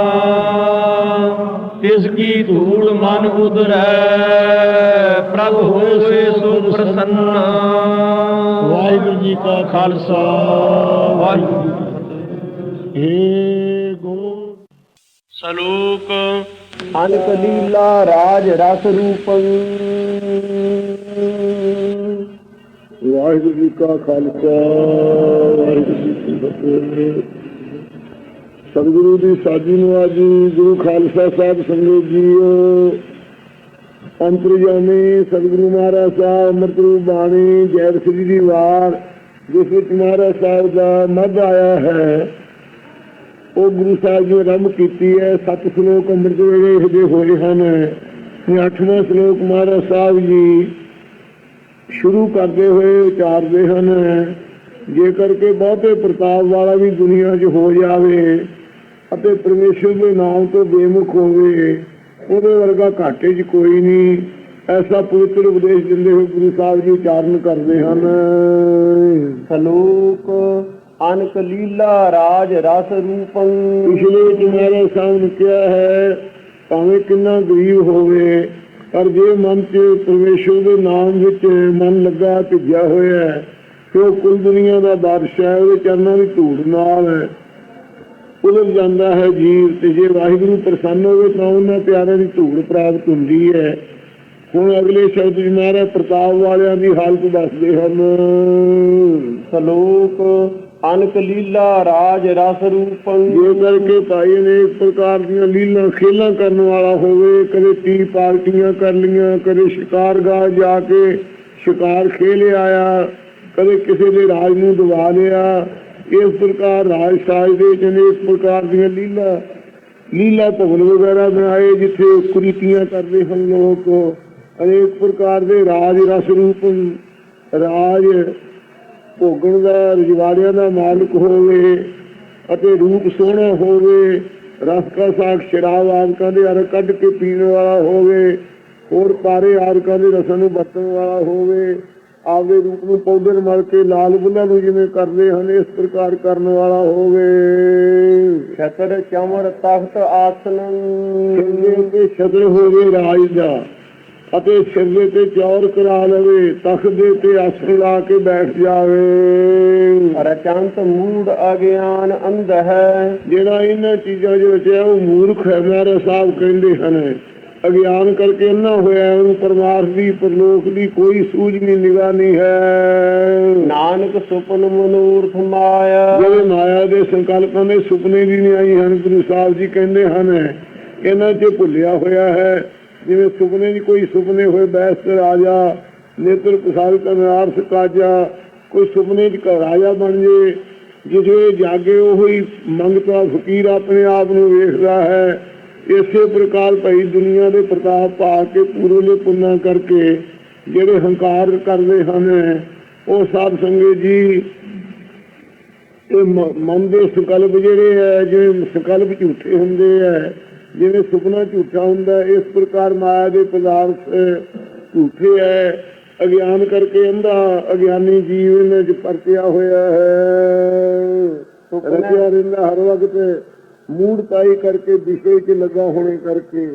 Speaker 1: ਤਿਸ ਕੀ ਧੂੜ ਮਨ ਉਧਰੈ ਪ੍ਰਭ ਹੋਏ ਸੋ ਪ੍ਰਸੰਨ।
Speaker 2: ਵਾਹਿਗੁਰੂ ਜੀ ਕਾ ਖਾਲਸਾ
Speaker 1: ਵਾਹਿਗੁਰੂ ਜੀ ਕੀ ਫਤਿਹ।
Speaker 2: ਏ ਗੋ
Speaker 1: ਸਲੋਕ ਅਨਕ ਲੀਲਾ ਰਾਜ ਰਸ ਰੂਪੰ।
Speaker 2: ਵਾਹਿਗੁਰੂ ਜੀ ਕਾ ਖਾਲਸਾ, ਵਾਹਿਗੁਰੂ ਜੀ ਕੀ ਫਤਿਹ। ਸਤਿਗੁਰੂ ਦੀ ਸਾਜੀ ਨੂੰ ਗੁਰੂ ਖਾਲਸਾ ਸਾਹਿਬ ਸੰਗਤ ਜੀਓ। ਅੰਤਰਜਾਮੀ ਸਤਿਗੁਰੂ ਮਹਾਰਾਜ ਸਾਹਿਬ ਅੰਮ੍ਰਿਤ ਰੂਪ ਬਾਣੀ ਜੈ ਸ੍ਰੀ ਦੀ ਵਾਰ, ਜਿਸ ਵਿੱਚ ਮਹਾਰਾਜ ਸਾਹਿਬ ਦਾ ਮੱਧ ਆਇਆ ਹੈ, ਉਹ ਗੁਰੂ ਸਾਹਿਬ ਜੀ ਨੇ ਆਰੰਭ ਕੀਤੀ ਹੈ। ਸੱਤ ਸ਼ਲੋਕ ਅੰਮ੍ਰਿਤ ਵੇਲੇ ਇਹਦੇ ਹੋਏ ਹਨ। ਇਹ ਅੱਠਵਾਂ ਸ਼ਲੋਕ ਮਹਾਰਾਜ ਸਾਹਿਬ ਜੀ ਸ਼ੁਰੂ ਕਰਦੇ ਹੋਏ ਉਚਾਰਦੇ ਹਨ। ਜੇਕਰ ਕਿ ਬਹੁਤੇ ਪ੍ਰਤਾਪ ਵਾਲਾ ਵੀ ਦੁਨੀਆ 'ਚ ਹੋ ਜਾਵੇ ਅਤੇ ਪਰਮੇਸ਼ਰ ਦੇ ਨਾਮ ਤੋਂ ਬੇਮੁਖ ਹੋਵੇ ਉਹਦੇ ਵਰਗਾ ਘਾਟੇ 'ਚ ਕੋਈ ਨਹੀਂ। ਐਸਾ ਪਵਿੱਤਰ ਉਪਦੇਸ਼ ਦਿੰਦੇ ਹੋਏ ਗੁਰੂ ਸਾਹਿਬ ਜੀ ਉਚਾਰਨ ਕਰਦੇ ਹਨ।
Speaker 1: ਸਲੋਕ ਅਨਕ ਲੀਲਾ ਰਾਜ ਰਸ ਰੂਪੰ।
Speaker 2: ਪਿਛਲੇ ਮੇਰੇ ਸਾਹਮਣੇ ਕਿਹਾ ਹੈ ਭਾਵੇਂ ਕਿੰਨਾ ਗਰੀਬ ਹੋਵੇ ਪਰ ਜੇ ਮਨ 'ਚ ਪਰਮੇਸ਼ਰ ਦੇ ਨਾਮ ਵਿੱਚ ਮਨ ਲੱਗਾ, ਭਿੱਜਿਆ ਹੋਇਆ ਹੈ, ਤੇ ਉਹ ਕੁੱਲ ਦੁਨੀਆ ਦਾ ਬਾਦਸ਼ਾਹ ਹੈ, ਉਹਦੇ ਚਰਨਾਂ ਦੀ ਧੂੜ ਨਾਲ ਉਲਝ ਜਾਂਦਾ ਹੈ ਜੀਵ, ਤੇ ਜੇ ਵਾਹਿਗੁਰੂ ਪ੍ਰਸੰਨ ਹੋਵੇ ਤਾਂ ਉਹਨਾਂ ਪਿਆਰਿਆਂ ਦੀ ਧੂੜ ਪ੍ਰਾਪਤ ਹੁੰਦੀ ਹੈ। ਹੁਣ ਅਗਲੇ ਸ਼ਬਦ ਵਿੱਚ ਮਹਾਰਾਜ ਪ੍ਰਤਾਪ ਵਾਲਿਆਂ ਦੀ ਹਾਲਤ ਦੱਸਦੇ ਹਨ।
Speaker 1: ਸਲੋਕ ਅਨਕ ਲੀਲਾ ਰਾਜ ਰਸ ਰੂਪੰ।
Speaker 2: ਜੇ ਕਰਕੇ ਭਾਈ ਨੇ ਇਸ ਪ੍ਰਕਾਰ ਦੀਆਂ ਲੀਲਾਂ ਖੇਲਾਂ ਕਰਨ ਵਾਲਾ ਹੋਵੇ, ਕਦੇ ਟੀ ਪਾਰਟੀਆਂ ਕਰ ਲੀਆਂ ਕਦੇ ਸ਼ਿਕਾਰਗਾਹ ਜਾ ਕੇ ਸ਼ਿਕਾਰ ਖੇਲ ਆਇਆ, ਕਦੇ ਕਿਸੇ ਦੇ ਰਾਜ ਨੂੰ ਦਬਾ ਲਿਆ। ਇਸ ਪ੍ਰਕਾਰ ਰਾਜ ਸਾਜ ਦੇ ਜਨੇ ਇਸ ਪ੍ਰਕਾਰ ਦੀਆਂ ਲੀਲਾ ਲੀਲਾ ਭਵਨ ਵਗੈਰਾ ਬਣਾਏ, ਜਿੱਥੇ ਕੁਰੀਤੀਆਂ ਕਰਦੇ ਹਨ ਲੋਕ। ਅਨੇਕ ਪ੍ਰਕਾਰ ਦੇ ਰਾਜ ਰਸ ਰੂਪ, ਰਾਜ ਭੋਗਣ ਦਾ ਰਜਵਾੜਿਆਂ ਦਾ ਮਾਲਕ ਹੋਵੇ ਅਤੇ ਰੂਪ ਸੋਹਣਾ ਹੋਵੇ ਰਸ ਕਾ ਸਾਖ ਸ਼ਰਾਬ ਆਦਿਕਾਂ ਦੇ ਅਰ ਕੱਢ ਕੇ ਪੀਣ ਵਾਲਾ ਹੋਵੇ ਹੋਰ ਪਾਰੇ ਆਦਿਕਾਂ ਦੇ ਰਸਾਂ ਨੂੰ ਵਰਤਣ ਵਾਲਾ ਹੋਵੇ ਆਪਦੇ ਰੂਪ ਨੂੰ ਪਾਊਡਰ ਮਲ ਕੇ ਲਾਲ ਬੁੱਲਾਂ ਨੂੰ ਜਿਵੇਂ ਕਰਦੇ ਹਨ ਇਸ ਪ੍ਰਕਾਰ ਕਰਨ ਵਾਲਾ ਹੋਵੇ।
Speaker 1: ਛਤਰ ਚਮਰ ਤਖਤ ਆਸਨੰ
Speaker 2: ਸਿਰਦੇ ਉੱਤੇ ਛਤਰ ਹੋਵੇ ਰਾਜ ਦਾ। ਅਤੇ ਸਿਰਦੇ ਤੇ ਚੌਰ ਕਰਾ ਲਵੇ ਤਖਤ ਦੇ ਤੇ ਆਸਣ ਲਾ ਕੇ ਬੈਠ ਜਾਵੇ।
Speaker 1: ਰਚੰਤ ਮੂੜ ਅਗਿਆਨ ਅੰਧ ਹੈ।
Speaker 2: ਜਿਹੜਾ ਇਹਨਾਂ ਚੀਜ਼ਾਂ ਦੇ ਵਿੱਚ ਹੈ ਉਹ ਮੂਰਖ ਹੈ ਮਹਾਰਾਜ ਸਾਹਿਬ ਕਹਿੰਦੇ ਹਨ। ਅਗਿਆਨ ਕਰਕੇ ਇੰਨਾ ਹੋਇਆ ਉਹਨੂੰ ਪਰਮਾਰਥ ਦੀ ਪਰਲੋਕ ਦੀ ਕੋਈ ਸੂਝ ਨਹੀਂ ਨਿਗਾਹ ਨਹੀਂ ਹੈ।
Speaker 1: ਨਾਨਕ ਸੁਪਨ ਮਨੂਰਥ ਮਾਇਆ।
Speaker 2: ਜਿਹੜੇ ਮਾਇਆ ਦੇ ਸੰਕਲਪਾਂ ਦੇ ਸੁਪਨੇ ਵੀ ਨਹੀਂ ਆਈ ਹਨ ਗੁਰੂ ਸਾਹਿਬ ਜੀ ਕਹਿੰਦੇ ਹਨ ਇਹਨਾਂ 'ਚ ਭੁੱਲਿਆ ਹੋਇਆ ਹੈ। ਜਿਵੇਂ ਸੁਪਨੇ 'ਚ ਕੋਈ ਸੁਪਨੇ ਹੋਏ ਬੈਸਤ ਰਾਜਾ, ਨੇਤਰ ਪ੍ਰਸਾਦ ਕਰਨਾਰਥ ਕਾਜਾ, ਕੋਈ ਸੁਪਨੇ 'ਚ ਰਾਜਾ ਬਣ ਜੇ ਜਿਹਦੇ ਜਾਗੇ ਉਹ ਹੀ ਮੰਗਤਾ ਫਕੀਰ ਆਪਣੇ ਆਪ ਨੂੰ ਵੇਖਦਾ ਹੈ। ਇਸੇ ਪ੍ਰਕਾਰ ਭਈ ਦੁਨੀਆ ਦੇ ਪ੍ਰਤਾਪ ਪਾ ਕੇ ਪੂਰੇ ਪੁੰਨਾ ਕਰਕੇ ਜਿਹੜੇ ਹੰਕਾਰ ਕਰਦੇ ਹਨ, ਉਹ ਸਾਧ ਸੰਗਤ ਜੀ, ਇਹ ਮਨ ਦੇ ਸੰਕਲਪ ਜਿਹੜੇ ਹੈ, ਜਿਵੇਂ ਸੰਕਲਪ ਝੂਠੇ ਹੁੰਦੇ ਹੈ ਜਿਵੇਂ ਸੁਪਨਾ ਝੂਠਾ ਹੁੰਦਾ ਇਸ ਪ੍ਰਕਾਰ ਮਾਇਆ ਦੇ ਪਦਾਰਥ ਝੂਠੇ ਹੈ। ਅਗਿਆਨ ਕਰਕੇ ਅੰਧਾ ਅਗਿਆਨੀ ਜੀਵ ਇਹਨਾਂ 'ਚ ਪਰਤਿਆ ਹੋਇਆ ਹੈ। ਰਚਿਆ ਰਹਿੰਦਾ ਹਰ ਵਕਤ ਮੂੜਤਾਈ ਕਰਕੇ ਵਿਸ਼ੇ 'ਚ ਲੱਗਾ ਹੋਣੇ ਕਰਕੇ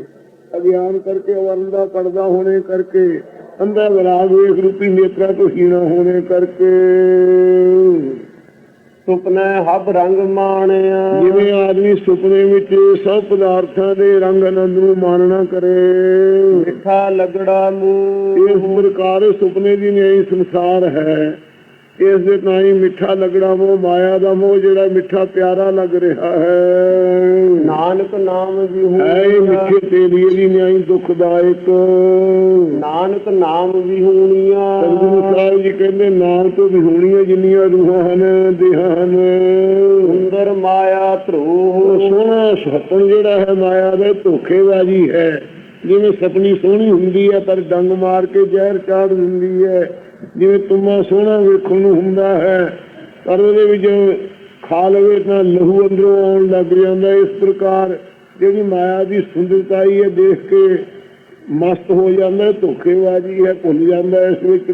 Speaker 2: ਅਗਿਆਨ ਕਰਕੇ ਅਵਰੰਦਾ ਪੜਦਾ ਹੋਣੇ ਕਰਕੇ ਅੰਧਾ ਵਿਰਾਗ ਵੇਖ ਰੂਪੀ ਨੇਤਰਾ ਤੋਂ ਹੀਣਾ ਹੋਣੇ ਕਰਕੇ।
Speaker 1: ਸੁਪਨੇ ਹਬ ਰੰਗ ਮਾਣਿਆ।
Speaker 2: ਜਿਵੇਂ ਆਦਮੀ ਸੁਪਨੇ ਵਿੱਚ ਸਭ ਪਦਾਰਥਾਂ ਦੇ ਰੰਗ ਆਨੰਦ ਨੂੰ ਮਾਣਨਾ ਕਰੇ।
Speaker 1: ਮਿੱਠਾ ਲਗੜਾ ਮੂੰਹ।
Speaker 2: ਇਸ ਪ੍ਰਕਾਰ ਸੁਪਨੇ ਦੀ ਨਿਆਈ ਸੰਸਾਰ ਹੈ। ਇਸ ਦੇ ਤਾਂ ਹੀ ਮਿੱਠਾ ਲੱਗਣਾ ਮੋਹ ਮਾਇਆ ਦਾ ਮੋਹ ਜਿਹੜਾ ਮਿੱਠਾ ਪਿਆਰਾ ਲੱਗ ਰਿਹਾ ਹੈ।
Speaker 1: ਨਾਨਕ ਨਾਮ
Speaker 2: ਹੈ
Speaker 1: ਵਿਹੂਣਿਆ
Speaker 2: ਮਿੱਠੇ ਤੇਰੀ ਦੀ ਨਿਆਈ ਦੁਖਦਾਇਕ।
Speaker 1: ਨਾਨਕ ਨਾਮ ਵਿਹੂਣੀਆਂ
Speaker 2: ਸਤਿਗੁਰੂ ਸਾਹਿਬ ਜੀ ਕਹਿੰਦੇ ਨਾਮ ਤੋਂ ਵੀ ਹੋਣੀਆਂ ਜਿੰਨੀਆਂ ਰੂਹਾਂ ਹਨ ਦੇਹਾਂ ਹਨ।
Speaker 1: ਸੁੰਦਰ ਮਾਇਆ
Speaker 2: ਉਹ
Speaker 1: ਧਰੋਹ
Speaker 2: ਸੋਹਣਾ ਸੁਪਨ ਜਿਹੜਾ ਹੈ ਮਾਇਆ ਦਾ ਧੋਖੇਬਾਜ਼ੀ ਹੈ। ਜਿਵੇਂ ਸਪਨੀ ਸੋਹਣੀ ਹੁੰਦੀ ਹੈ ਪਰ ਡੰਗ ਮਾਰ ਕੇ ਜ਼ਹਿਰ ਚਾੜ ਦਿੰਦੀ ਹੈ। ਜਿਵੇਂ ਤੁਮਾ ਸੋਹਣਾ ਵੇਖਣ ਨੂੰ ਹੁੰਦਾ ਹੈ ਪਰ ਉਹਦੇ ਵਿੱਚ ਖਾ ਲਵੇ ਤਾਂ ਲਹੂ ਅੰਦਰੋਂ ਆਉਣ ਲੱਗ ਜਾਂਦਾ। ਹੈ। ਇਸ ਪ੍ਰਕਾਰ ਜਿਹੜੀ ਮਾਇਆ ਦੀ ਸੁੰਦਰਤਾਈ ਹੈ ਦੇਖ ਕੇ ਮਸਤ ਹੋ ਜਾਂਦਾ ਹੈ ਧੋਖੇਬਾਜ਼ੀ ਹੈ ਭੁੱਲ ਜਾਂਦਾ ਹੈ, ਇਸ ਵਿੱਚ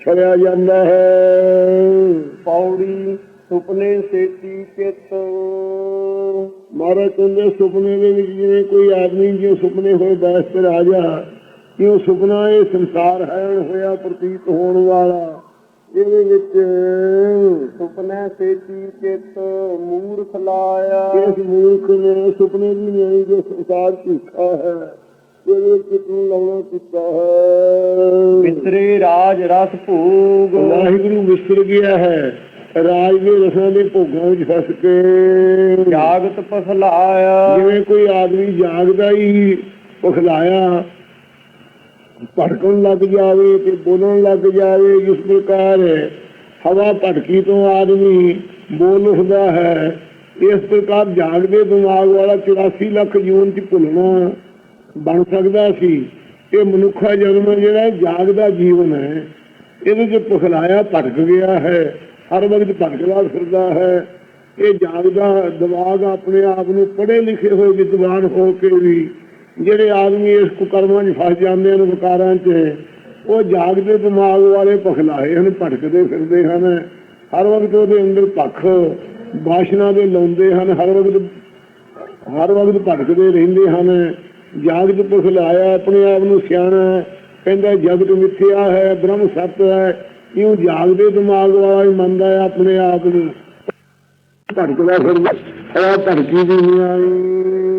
Speaker 2: ਛੜਿਆ ਜਾਂਦਾ ਹੈ।
Speaker 1: ਪੌੜੀ ਸੁਪਨੇ ਸੇਤੀ ਚਿਤ।
Speaker 2: ਮਹਾਰਾਜ ਕਹਿੰਦੇ ਸੁਪਨੇ ਦੇ ਵਿੱਚ ਜਿਵੇਂ ਕੋਈ ਆਦਮੀ ਜਿਉਂ ਸੁਪਨੇ ਹੋਏ ਬੈਸਤ ਰਾਜਾ ਕਿਉਂ ਸੁਪਨਾ ਇਹ ਸੰਸਾਰ ਹੈ ਹੋਇਆ ਪ੍ਰਤੀਤ ਹੋਣ ਵਾਲਾ? ਇਹਦੇ ਵਿੱਚ
Speaker 1: ਸੁਪਨੇ ਸੇਤੀ ਚਿਤ ਮੂਰਖ ਲਾਇਆ।
Speaker 2: ਇਸ ਮੂਰਖ ਨੇ ਸੁਪਨੇ ਦੀ ਨਹੀਂ ਜੋ ਸੰਸਾਰ ਝੂਠਾ ਹੈ। ਚਿੱਤ ਨੂੰ ਲਾਉਣਾ ਕੀਤਾ ਹੈ।
Speaker 1: ਵਿਸਰੇ ਰਾਜ ਰਸ ਭੋਗ।
Speaker 2: ਵਾਹਿਗੁਰੂ ਵਿਸਰ ਗਿਆ ਹੈ। ਰਾਜ ਦੇ ਰਸਾਂ ਦੇ ਭੋਗਾਂ ਵਿੱਚ ਫਸ ਕੇ।
Speaker 1: ਜਾਗਤ ਪਸਲਾਇਆ।
Speaker 2: ਜਿਵੇਂ ਕੋਈ ਆਦਮੀ ਜਾਗਦਾ ਹੀ ਪਖਲਾਇਆ ਭਟਕਣ ਲੱਗ ਜਾਵੇ ਤੇ ਬੋਲਣ ਲੱਗ ਜਾਵੇ ਜਿਸ ਪ੍ਰਕਾਰ ਹਵਾ ਭਟਕੀ ਤੋਂ ਆਦਮੀ ਬੋਲ ਉੱਠਦਾ ਹੈ ਇਸ ਪ੍ਰਕਾਰ ਜਾਗਦੇ ਦਿਮਾਗ ਵਾਲਾ 84 ਲੱਖ ਜੂਨ ਚ ਭੁੱਲਣਾ ਬਣ ਸਕਦਾ ਸੀ। ਇਹ ਮਨੁੱਖਾ ਜਨਮ ਜਿਹੜਾ ਹੈ, ਜਾਗਦਾ ਜੀਵਨ ਹੈ। ਇਹਦੇ ਚ ਪਖਲਾਇਆ ਭਟਕ ਗਿਆ ਹੈ ਹਰ ਵਕਤ ਭਟਕਦਾ ਫਿਰਦਾ ਹੈ। ਇਹ ਜਾਗਦਾ ਦਿਮਾਗ ਆਪਣੇ ਆਪ ਨੂੰ ਪੜ੍ਹੇ ਲਿਖੇ ਹੋਏ ਵਿਦਵਾਨ ਹੋ ਕੇ ਵੀ ਜਿਹੜੇ ਆਦਮੀ ਇਸ ਕੁਕਰਮਾਂ 'ਚ ਫਸ ਜਾਂਦੇ ਹਨ ਵਿਕਾਰਾਂ 'ਚ, ਉਹ ਜਾਗਦੇ ਦਿਮਾਗ ਵਾਲੇ ਪਖਲਾਏ ਹਨ, ਭਟਕਦੇ ਫਿਰਦੇ ਹਨ। ਹਰ ਵਕਤ ਉਹਦੇ ਅੰਦਰ ਪੱਖ ਬਾਸ਼ਨਾ ਦੇ ਲਾਉਂਦੇ ਹਨ, ਹਰ ਵਕਤ ਹਰ ਵਕਤ ਭਟਕਦੇ ਰਹਿੰਦੇ ਹਨ। ਜਾਗਤ ਪੁਰਖ ਲਾਇਆ ਆਪਣੇ ਆਪ ਨੂੰ ਸਿਆਣਾ ਕਹਿੰਦਾ, ਜਗਤ ਮਿੱਥਿਆ ਹੈ, ਬ੍ਰਹਮ ਸੱਤ ਹੈ। ਇਉਂ ਜਾਗਦੇ ਦਿਮਾਗ ਵਾਲਾ ਹੀ ਮੰਨਦਾ ਹੈ ਆਪਣੇ ਆਪ ਨੂੰ। ਭਟਕਦਾ ਫਿਰਦਾ ਆ ਭਟਕੀ ਦੁਨੀਆ
Speaker 1: ਹਾਰ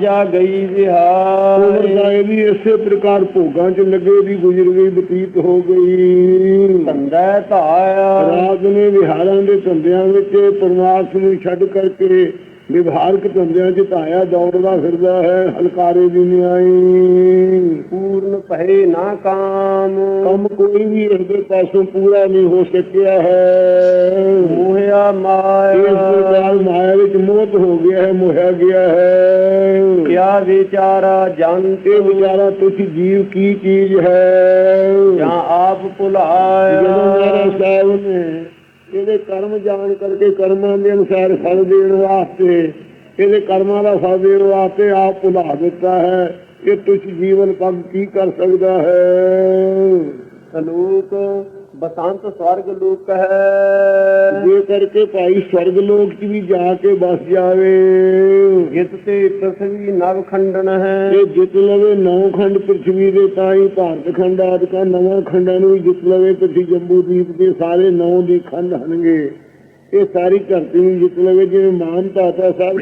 Speaker 1: ਜਾ ਗਈ
Speaker 2: ਉਮਰ
Speaker 1: ਵਿਹਾਰ
Speaker 2: ਦਾ ਇਹ ਵੀ ਇਸੇ ਪ੍ਰਕਾਰ ਭੋਗਾਂ ਚ ਲੱਗੇ ਦੀ ਗੁਜ਼ਰ ਗਈ ਬਤੀਤ ਹੋ ਗਈ।
Speaker 1: ਧੰਦਾ ਧਾਇਆ
Speaker 2: ਰਾਤ ਨੇ ਵਿਹਾਰਾਂ ਦੇ ਧੰਦਿਆਂ ਵਿੱਚ ਪਰਮਾਤਮਾ ਨੂੰ ਛੱਡ ਕਰਕੇ ਵਿਵਹਾਰਕ ਧੰਦਿਆਂ ਚ ਧਾਇਆ ਦੌੜਦਾ ਫਿਰਦਾ ਹੈ ਹਲਕਾਰੇ ਦੀ ਨਿਆਈ।
Speaker 1: ਪੂਰਨ ਭਏ ਨਾ ਕਾਮ।
Speaker 2: ਕੰਮ ਕੋਈ ਵੀ ਇਸਦੇ ਪਾਸੋਂ ਪੂਰਾ ਨਹੀਂ ਹੋ ਸਕਿਆ ਹੈ।
Speaker 1: ਮੋਹਿਆ
Speaker 2: ਇਸ
Speaker 1: ਮਾਇਆ
Speaker 2: ਪ੍ਰਕਾਰ ਮਾਇਆ ਵਿੱਚ ਮੋਹ ਹੋ ਗਿਆ ਹੈ ਮੋਹਿਆ ਗਿਆ ਹੈ।
Speaker 1: ਕਿਆ ਵਿਚਾਰਾ ਜੰਤ।
Speaker 2: ਇਹ ਵਿਚਾਰਾ ਤੁਛ ਜੀਵ ਕੀ ਚੀਜ਼ ਹੈ?
Speaker 1: ਜਾਂ ਆਪ
Speaker 2: ਜਦੋਂ
Speaker 1: ਭੁਲਾਇਆ
Speaker 2: ਮਹਾਰਾਜ ਸਾਹਿਬ ਨੇ ਇਹਦੇ ਕਰਮ ਜਾਣ ਕਰਕੇ ਕਰਮਾਂ ਦੇ ਅਨੁਸਾਰ ਫਲ ਦੇਣ ਵਾਸਤੇ, ਇਹਦੇ ਕਰਮਾਂ ਦਾ ਫਲ ਦੇਣ ਵਾਸਤੇ ਆਪ ਭੁਲਾ ਦਿੱਤਾ ਹੈ। ਇਹ ਤੁਛ ਜੀਵਨ ਪਗ ਕੀ ਕਰ ਸਕਦਾ ਹੈ?
Speaker 1: ਸਲੋਕ ਬਸੰਤ ਸਵਰਗ ਲੋਕ ਹੈ।
Speaker 2: ਜੇ ਕਰਕੇ ਭਾਈ ਸਵਰਗ ਲੋਕ 'ਚ ਵੀ ਜਾ ਕੇ ਬਸ ਜਾਵੇ।
Speaker 1: ਜਿਤ ਤੇ ਪ੍ਰਥਵੀ ਨਵ ਖੰਡਨ ਹੈ।
Speaker 2: ਇਹ ਜਿੱਤ ਲਵੇ ਨੌ ਖੰਡ ਪ੍ਰithvi ਦੇ ਤਾਂ ਹੀ ਭਾਰਤ ਖੰਡ ਆਦਿਕਾ ਨਵਾਂ ਖੰਡਾਂ ਨੂੰ ਜਿੱਤ ਲਵੇ ਪ੍ਰithvi ਜੰਬੂ ਦੀਪ ਦੇ ਸਾਰੇ ਨੌ ਦੀ ਖੰਡ ਹਨਗੇ ਇਹ ਸਾਰੀ ਧਰਤੀ ਨੂੰ ਜਿੱਤ ਲਵੇ ਜਿਵੇਂ ਮਾਨ ਧਾਤਾ ਸਾਹਿਬ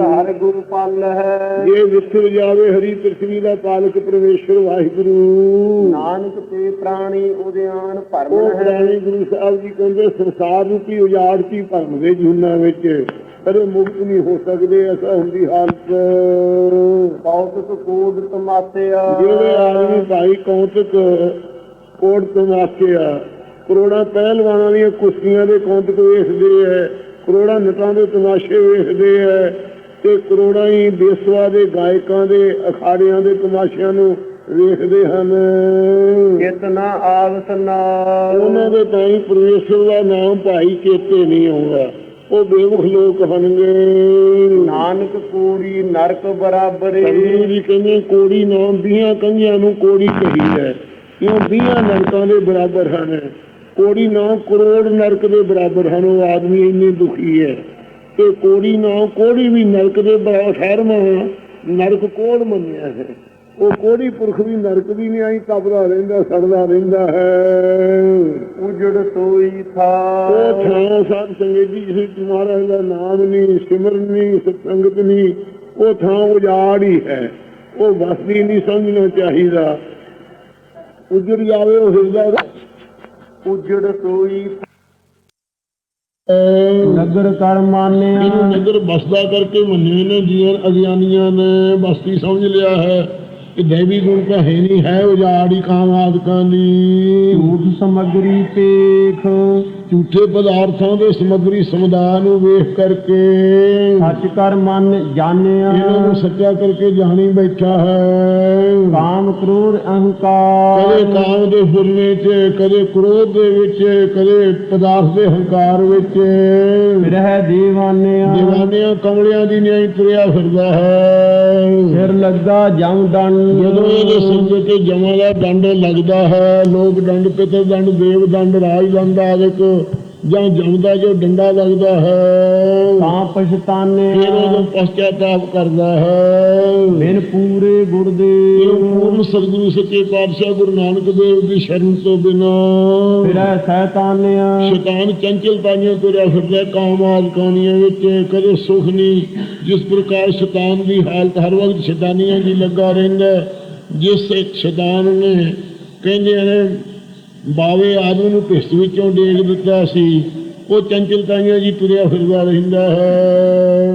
Speaker 1: ਹਰ ਗੁਰੂ ਪਲ ਹੈ।
Speaker 2: ਜੇ ਵਿਸਰ ਜਾਵੇ ਹਰੀ ਪ੍ਰithvi ਦਾ ਪਾਲਕ ਪਰਮੇਸ਼ਰ ਵਾਹਿਗੁਰੂ।
Speaker 1: ਨਾਨਕ ਤੇ ਪ੍ਰਾਣੀ ਉਦਿਆਨ
Speaker 2: ਉਹ
Speaker 1: ਭਰਮਨ ਹੈ।
Speaker 2: ਪੁਰਾਣੇ ਗੁਰੂ ਸਾਹਿਬ ਜੀ ਕਹਿੰਦੇ ਸੰਸਾਰ ਰੂਪੀ ਉਜਾੜ ਕੀ ਭਰਮ ਦੇ ਜੂਨਾਂ ਵਿੱਚ? ਕਦੇ ਮੁਕਤ ਨਹੀਂ ਹੋ ਸਕਦੇ ਐਸਾ ਹੁੰਦੀ ਹਾਲਤ।
Speaker 1: ਕੌਤਕ ਕੋਡ ਤਮਾਸਿਆ।
Speaker 2: ਜਿਹੜੇ ਆਦਮੀ ਭਾਈ ਕੌਤਕ ਕੋਟ ਤਮਾਕਿਆ ਕਰੋੜਾਂ ਪਹਿਲਵਾਨਾਂ ਦੀਆਂ ਕੁਸ਼ਤੀਆਂ ਦੇ ਕੌਤਕ ਵੇਖਦੇ ਐ ਕਰੋੜਾਂ ਨਟਾਂ ਦੇ ਤਮਾਸ਼ੇ ਵੇਖਦੇ ਐ ਤੇ ਕਰੋੜਾਂ ਹੀ ਬੇਸਵਾ ਦੇ ਗਾਇਕਾਂ ਦੇ ਅਖਾੜਿਆਂ ਦੇ ਤਮਾਸ਼ਿਆਂ ਨੂੰ ਵੇਖਦੇ ਹਨ।
Speaker 1: ਚਿਤ ਨਾ ਆਵਸ ਨਾਲ।
Speaker 2: ਉਹਨਾਂ ਦੇ ਤਾਂ ਹੀ ਪਰਮੇਸ਼ਰ ਦਾ ਨਾਮ ਭਾਈ ਚੇਤੇ ਨਹੀਂ ਆਉਂਦਾ ਉਹ ਬੇਵਖ ਲੋਕ ਹਨਗੇ
Speaker 1: ਨਾਨਕ ਕੋੜੀ ਨਰਕ ਬਰਾਬਰੇ।
Speaker 2: ਸੰਗਰੂ ਜੀ ਕਹਿੰਦੇ ਕੋੜੀ ਨਾਮ ਵੀਹਾਂ ਕੰਗਿਆਂ ਨੂੰ ਕੋੜੀ ਕਹੀ ਹੈ ਕਿਉਂ ਵੀਹਾਂ ਨਰਕਾਂ ਦੇ ਬਰਾਬਰ ਹਨ? ਕੋੜੀ ਨਾਮ ਕਰੋੜ ਨਰਕ ਦੇ ਬਰਾਬਰ ਹਨ ਉਹ ਆਦਮੀ ਇੰਨੇ ਦੁਖੀ ਹੈ। ਤੇ ਕੋੜੀ ਨਾਮ ਕੋੜੀ ਵੀ ਨਰਕ ਦੇ ਬਰਾਬਰ ਠਹਿਰਮਾ ਨਰਕ ਕੋੜ ਮੰਨਿਆ ਹੈ? ਉਹ ਕੋੜੀ ਪੁਰਖ ਵੀ ਨਰਕ ਦੀ ਨਹੀਂ ਆਈ ਤਪਦਾ ਰਹਿੰਦਾ ਸੜਦਾ ਰਹਿੰਦਾ ਹੈ।
Speaker 1: ਉਜੜ ਸੋਈ ਥਾ।
Speaker 2: ਉਹ ਥਾਂ ਸਾਧ ਸੰਗਤ ਜੀ ਜਿਸ ਮਹਾਰਾਜ ਦਾ ਨਾਮ ਨਹੀਂ ਸਿਮਰਨ ਨਹੀਂ ਸਤਸੰਗਤ ਨਹੀਂ ਉਹ ਥਾਂ ਉਜਾੜ ਹੀ ਹੈ। ਉਹ ਵਸਦੀ ਨਹੀਂ ਸਮਝਣਾ ਚਾਹੀਦਾ। ਉਜੜ ਜਾਵੇ ਉਹ ਹਿਰਦਾ
Speaker 1: ਉਜੜ ਸੋਈ ਨਗਰ ਕਰ ਮਾਨਿਆ।
Speaker 2: ਇਹਨੂੰ ਨਗਰ ਬਸਦਾ ਕਰਕੇ ਮੰਨੇ ਨੇ ਜੀਵਨ ਅਗਿਆਨੀਆਂ ਨੇ ਬਸਤੀ ਸਮਝ ਲਿਆ ਹੈ ਕਿ ਦੇਵੀ ਗੁਣ ਤਾਂ ਹੈ ਨਹੀਂ ਹੈ ਉਜਾੜ ਕਾਮ ਆਦਿਕਾਂ ਦੀ।
Speaker 1: ਝੂਠ ਸਮਗਰੀ ਪੇਖ।
Speaker 2: ਝੂਠੇ ਪਦਾਰਥਾਂ ਦੇ ਸਮਗਰੀ ਸਮੁਦਾਇ ਨੂੰ ਵੇਖ ਕਰਕੇ
Speaker 1: ਸੱਚ ਕਰ ਮਨ ਜਾਣਿਆ।
Speaker 2: ਇਹਨਾਂ ਨੂੰ ਸੱਚਾ ਕਰਕੇ ਜਾਣੀ ਬੈਠਾ ਹੈ।
Speaker 1: ਕਾਮ ਕ੍ਰੋਧ ਅਹੰਕਾਰ।
Speaker 2: ਕਦੇ ਕਾਮ ਦੇ ਫੁਰਨੇ 'ਚ ਕਦੇ ਕ੍ਰੋਧ ਦੇ ਵਿੱਚ ਕਦੇ ਪਦਾਰਥ ਦੇ ਹੰਕਾਰ ਵਿੱਚ।
Speaker 1: ਰਹਿ ਦੀਵਾਨਿਆ।
Speaker 2: دیਵਾਨਿਆਂ ਕਮਲਿਆਂ ਦੀ ਨਿਆਈ ਤੁਰਿਆ ਫਿਰਦਾ ਹੈ।
Speaker 1: ਸਿਰ ਲੱਗਾ ਜਮ ਦੰਡ।
Speaker 2: ਜਦੋਂ ਇਹਦੇ ਸਿਰ ਤੇ ਜਮਾਂ ਦਾ ਦੰਡ ਲੱਗਦਾ ਹੈ ਲੋਕ ਦੰਡ ਪਿਤਰ ਦੰਡ ਦੇਵ ਦੰਡ ਰਾਜ ਦੰਡ ਆਦਿਕ ਜਾਂ ਜਮਦਾ ਜੋ ਡੰਡਾ ਲੱਗਦਾ ਹੈ
Speaker 1: ਤਾਂ ਪਛਤਾਨੇ
Speaker 2: ਫਿਰ ਉਹ ਪਛਤਾਪ ਕਰਦਾ ਹੈ।
Speaker 1: ਬਿਨ ਪੂਰੇ ਗੁਰ ਦੇ
Speaker 2: ਪੂਰਨ ਸਤਿਗੁਰੂ ਸੱਚੇ ਪਾਤਸ਼ਾਹ ਗੁਰੂ ਨਾਨਕ ਦੇਵ ਦੀ ਸ਼ਰਨ ਤੋਂ ਬਿਨਾ
Speaker 1: ਫਿਰੈ ਸੈਤਾਨਿਆ
Speaker 2: ਸ਼ੈਤਾਨ ਚੰਚਲ ਪਾਈਆਂ ਤੁਰਿਆ ਫਿਰਦਾ ਕਾਮ ਆਦਿਕਾਨੀਆਂ ਵਿੱਚ ਕਦੇ ਸੁਖ ਨਹੀਂ। ਜਿਸ ਪ੍ਰਕਾਰ ਸ਼ੈਤਾਨ ਦੀ ਹਾਲਤ ਹਰ ਵਕਤ ਸ਼ੈਤਾਨੀਆਂ ਦੀ ਲੱਗਾ ਰਹਿੰਦਾ ਜਿਸ ਸ਼ੈਤਾਨ ਨੇ ਕਹਿੰਦੇ ਨੇ ਬਾਵੇ ਆਦਮ ਨੂੰ ਪਿਸਤ ਵਿੱਚੋਂ ਡੇਗ ਦਿੱਤਾ ਸੀ। ਉਹ ਚੰਚਲ ਤਾਈਆਂ ਜੀ ਤੁਰਿਆ ਫਿਰਦਾ ਰਹਿੰਦਾ ਹੈ।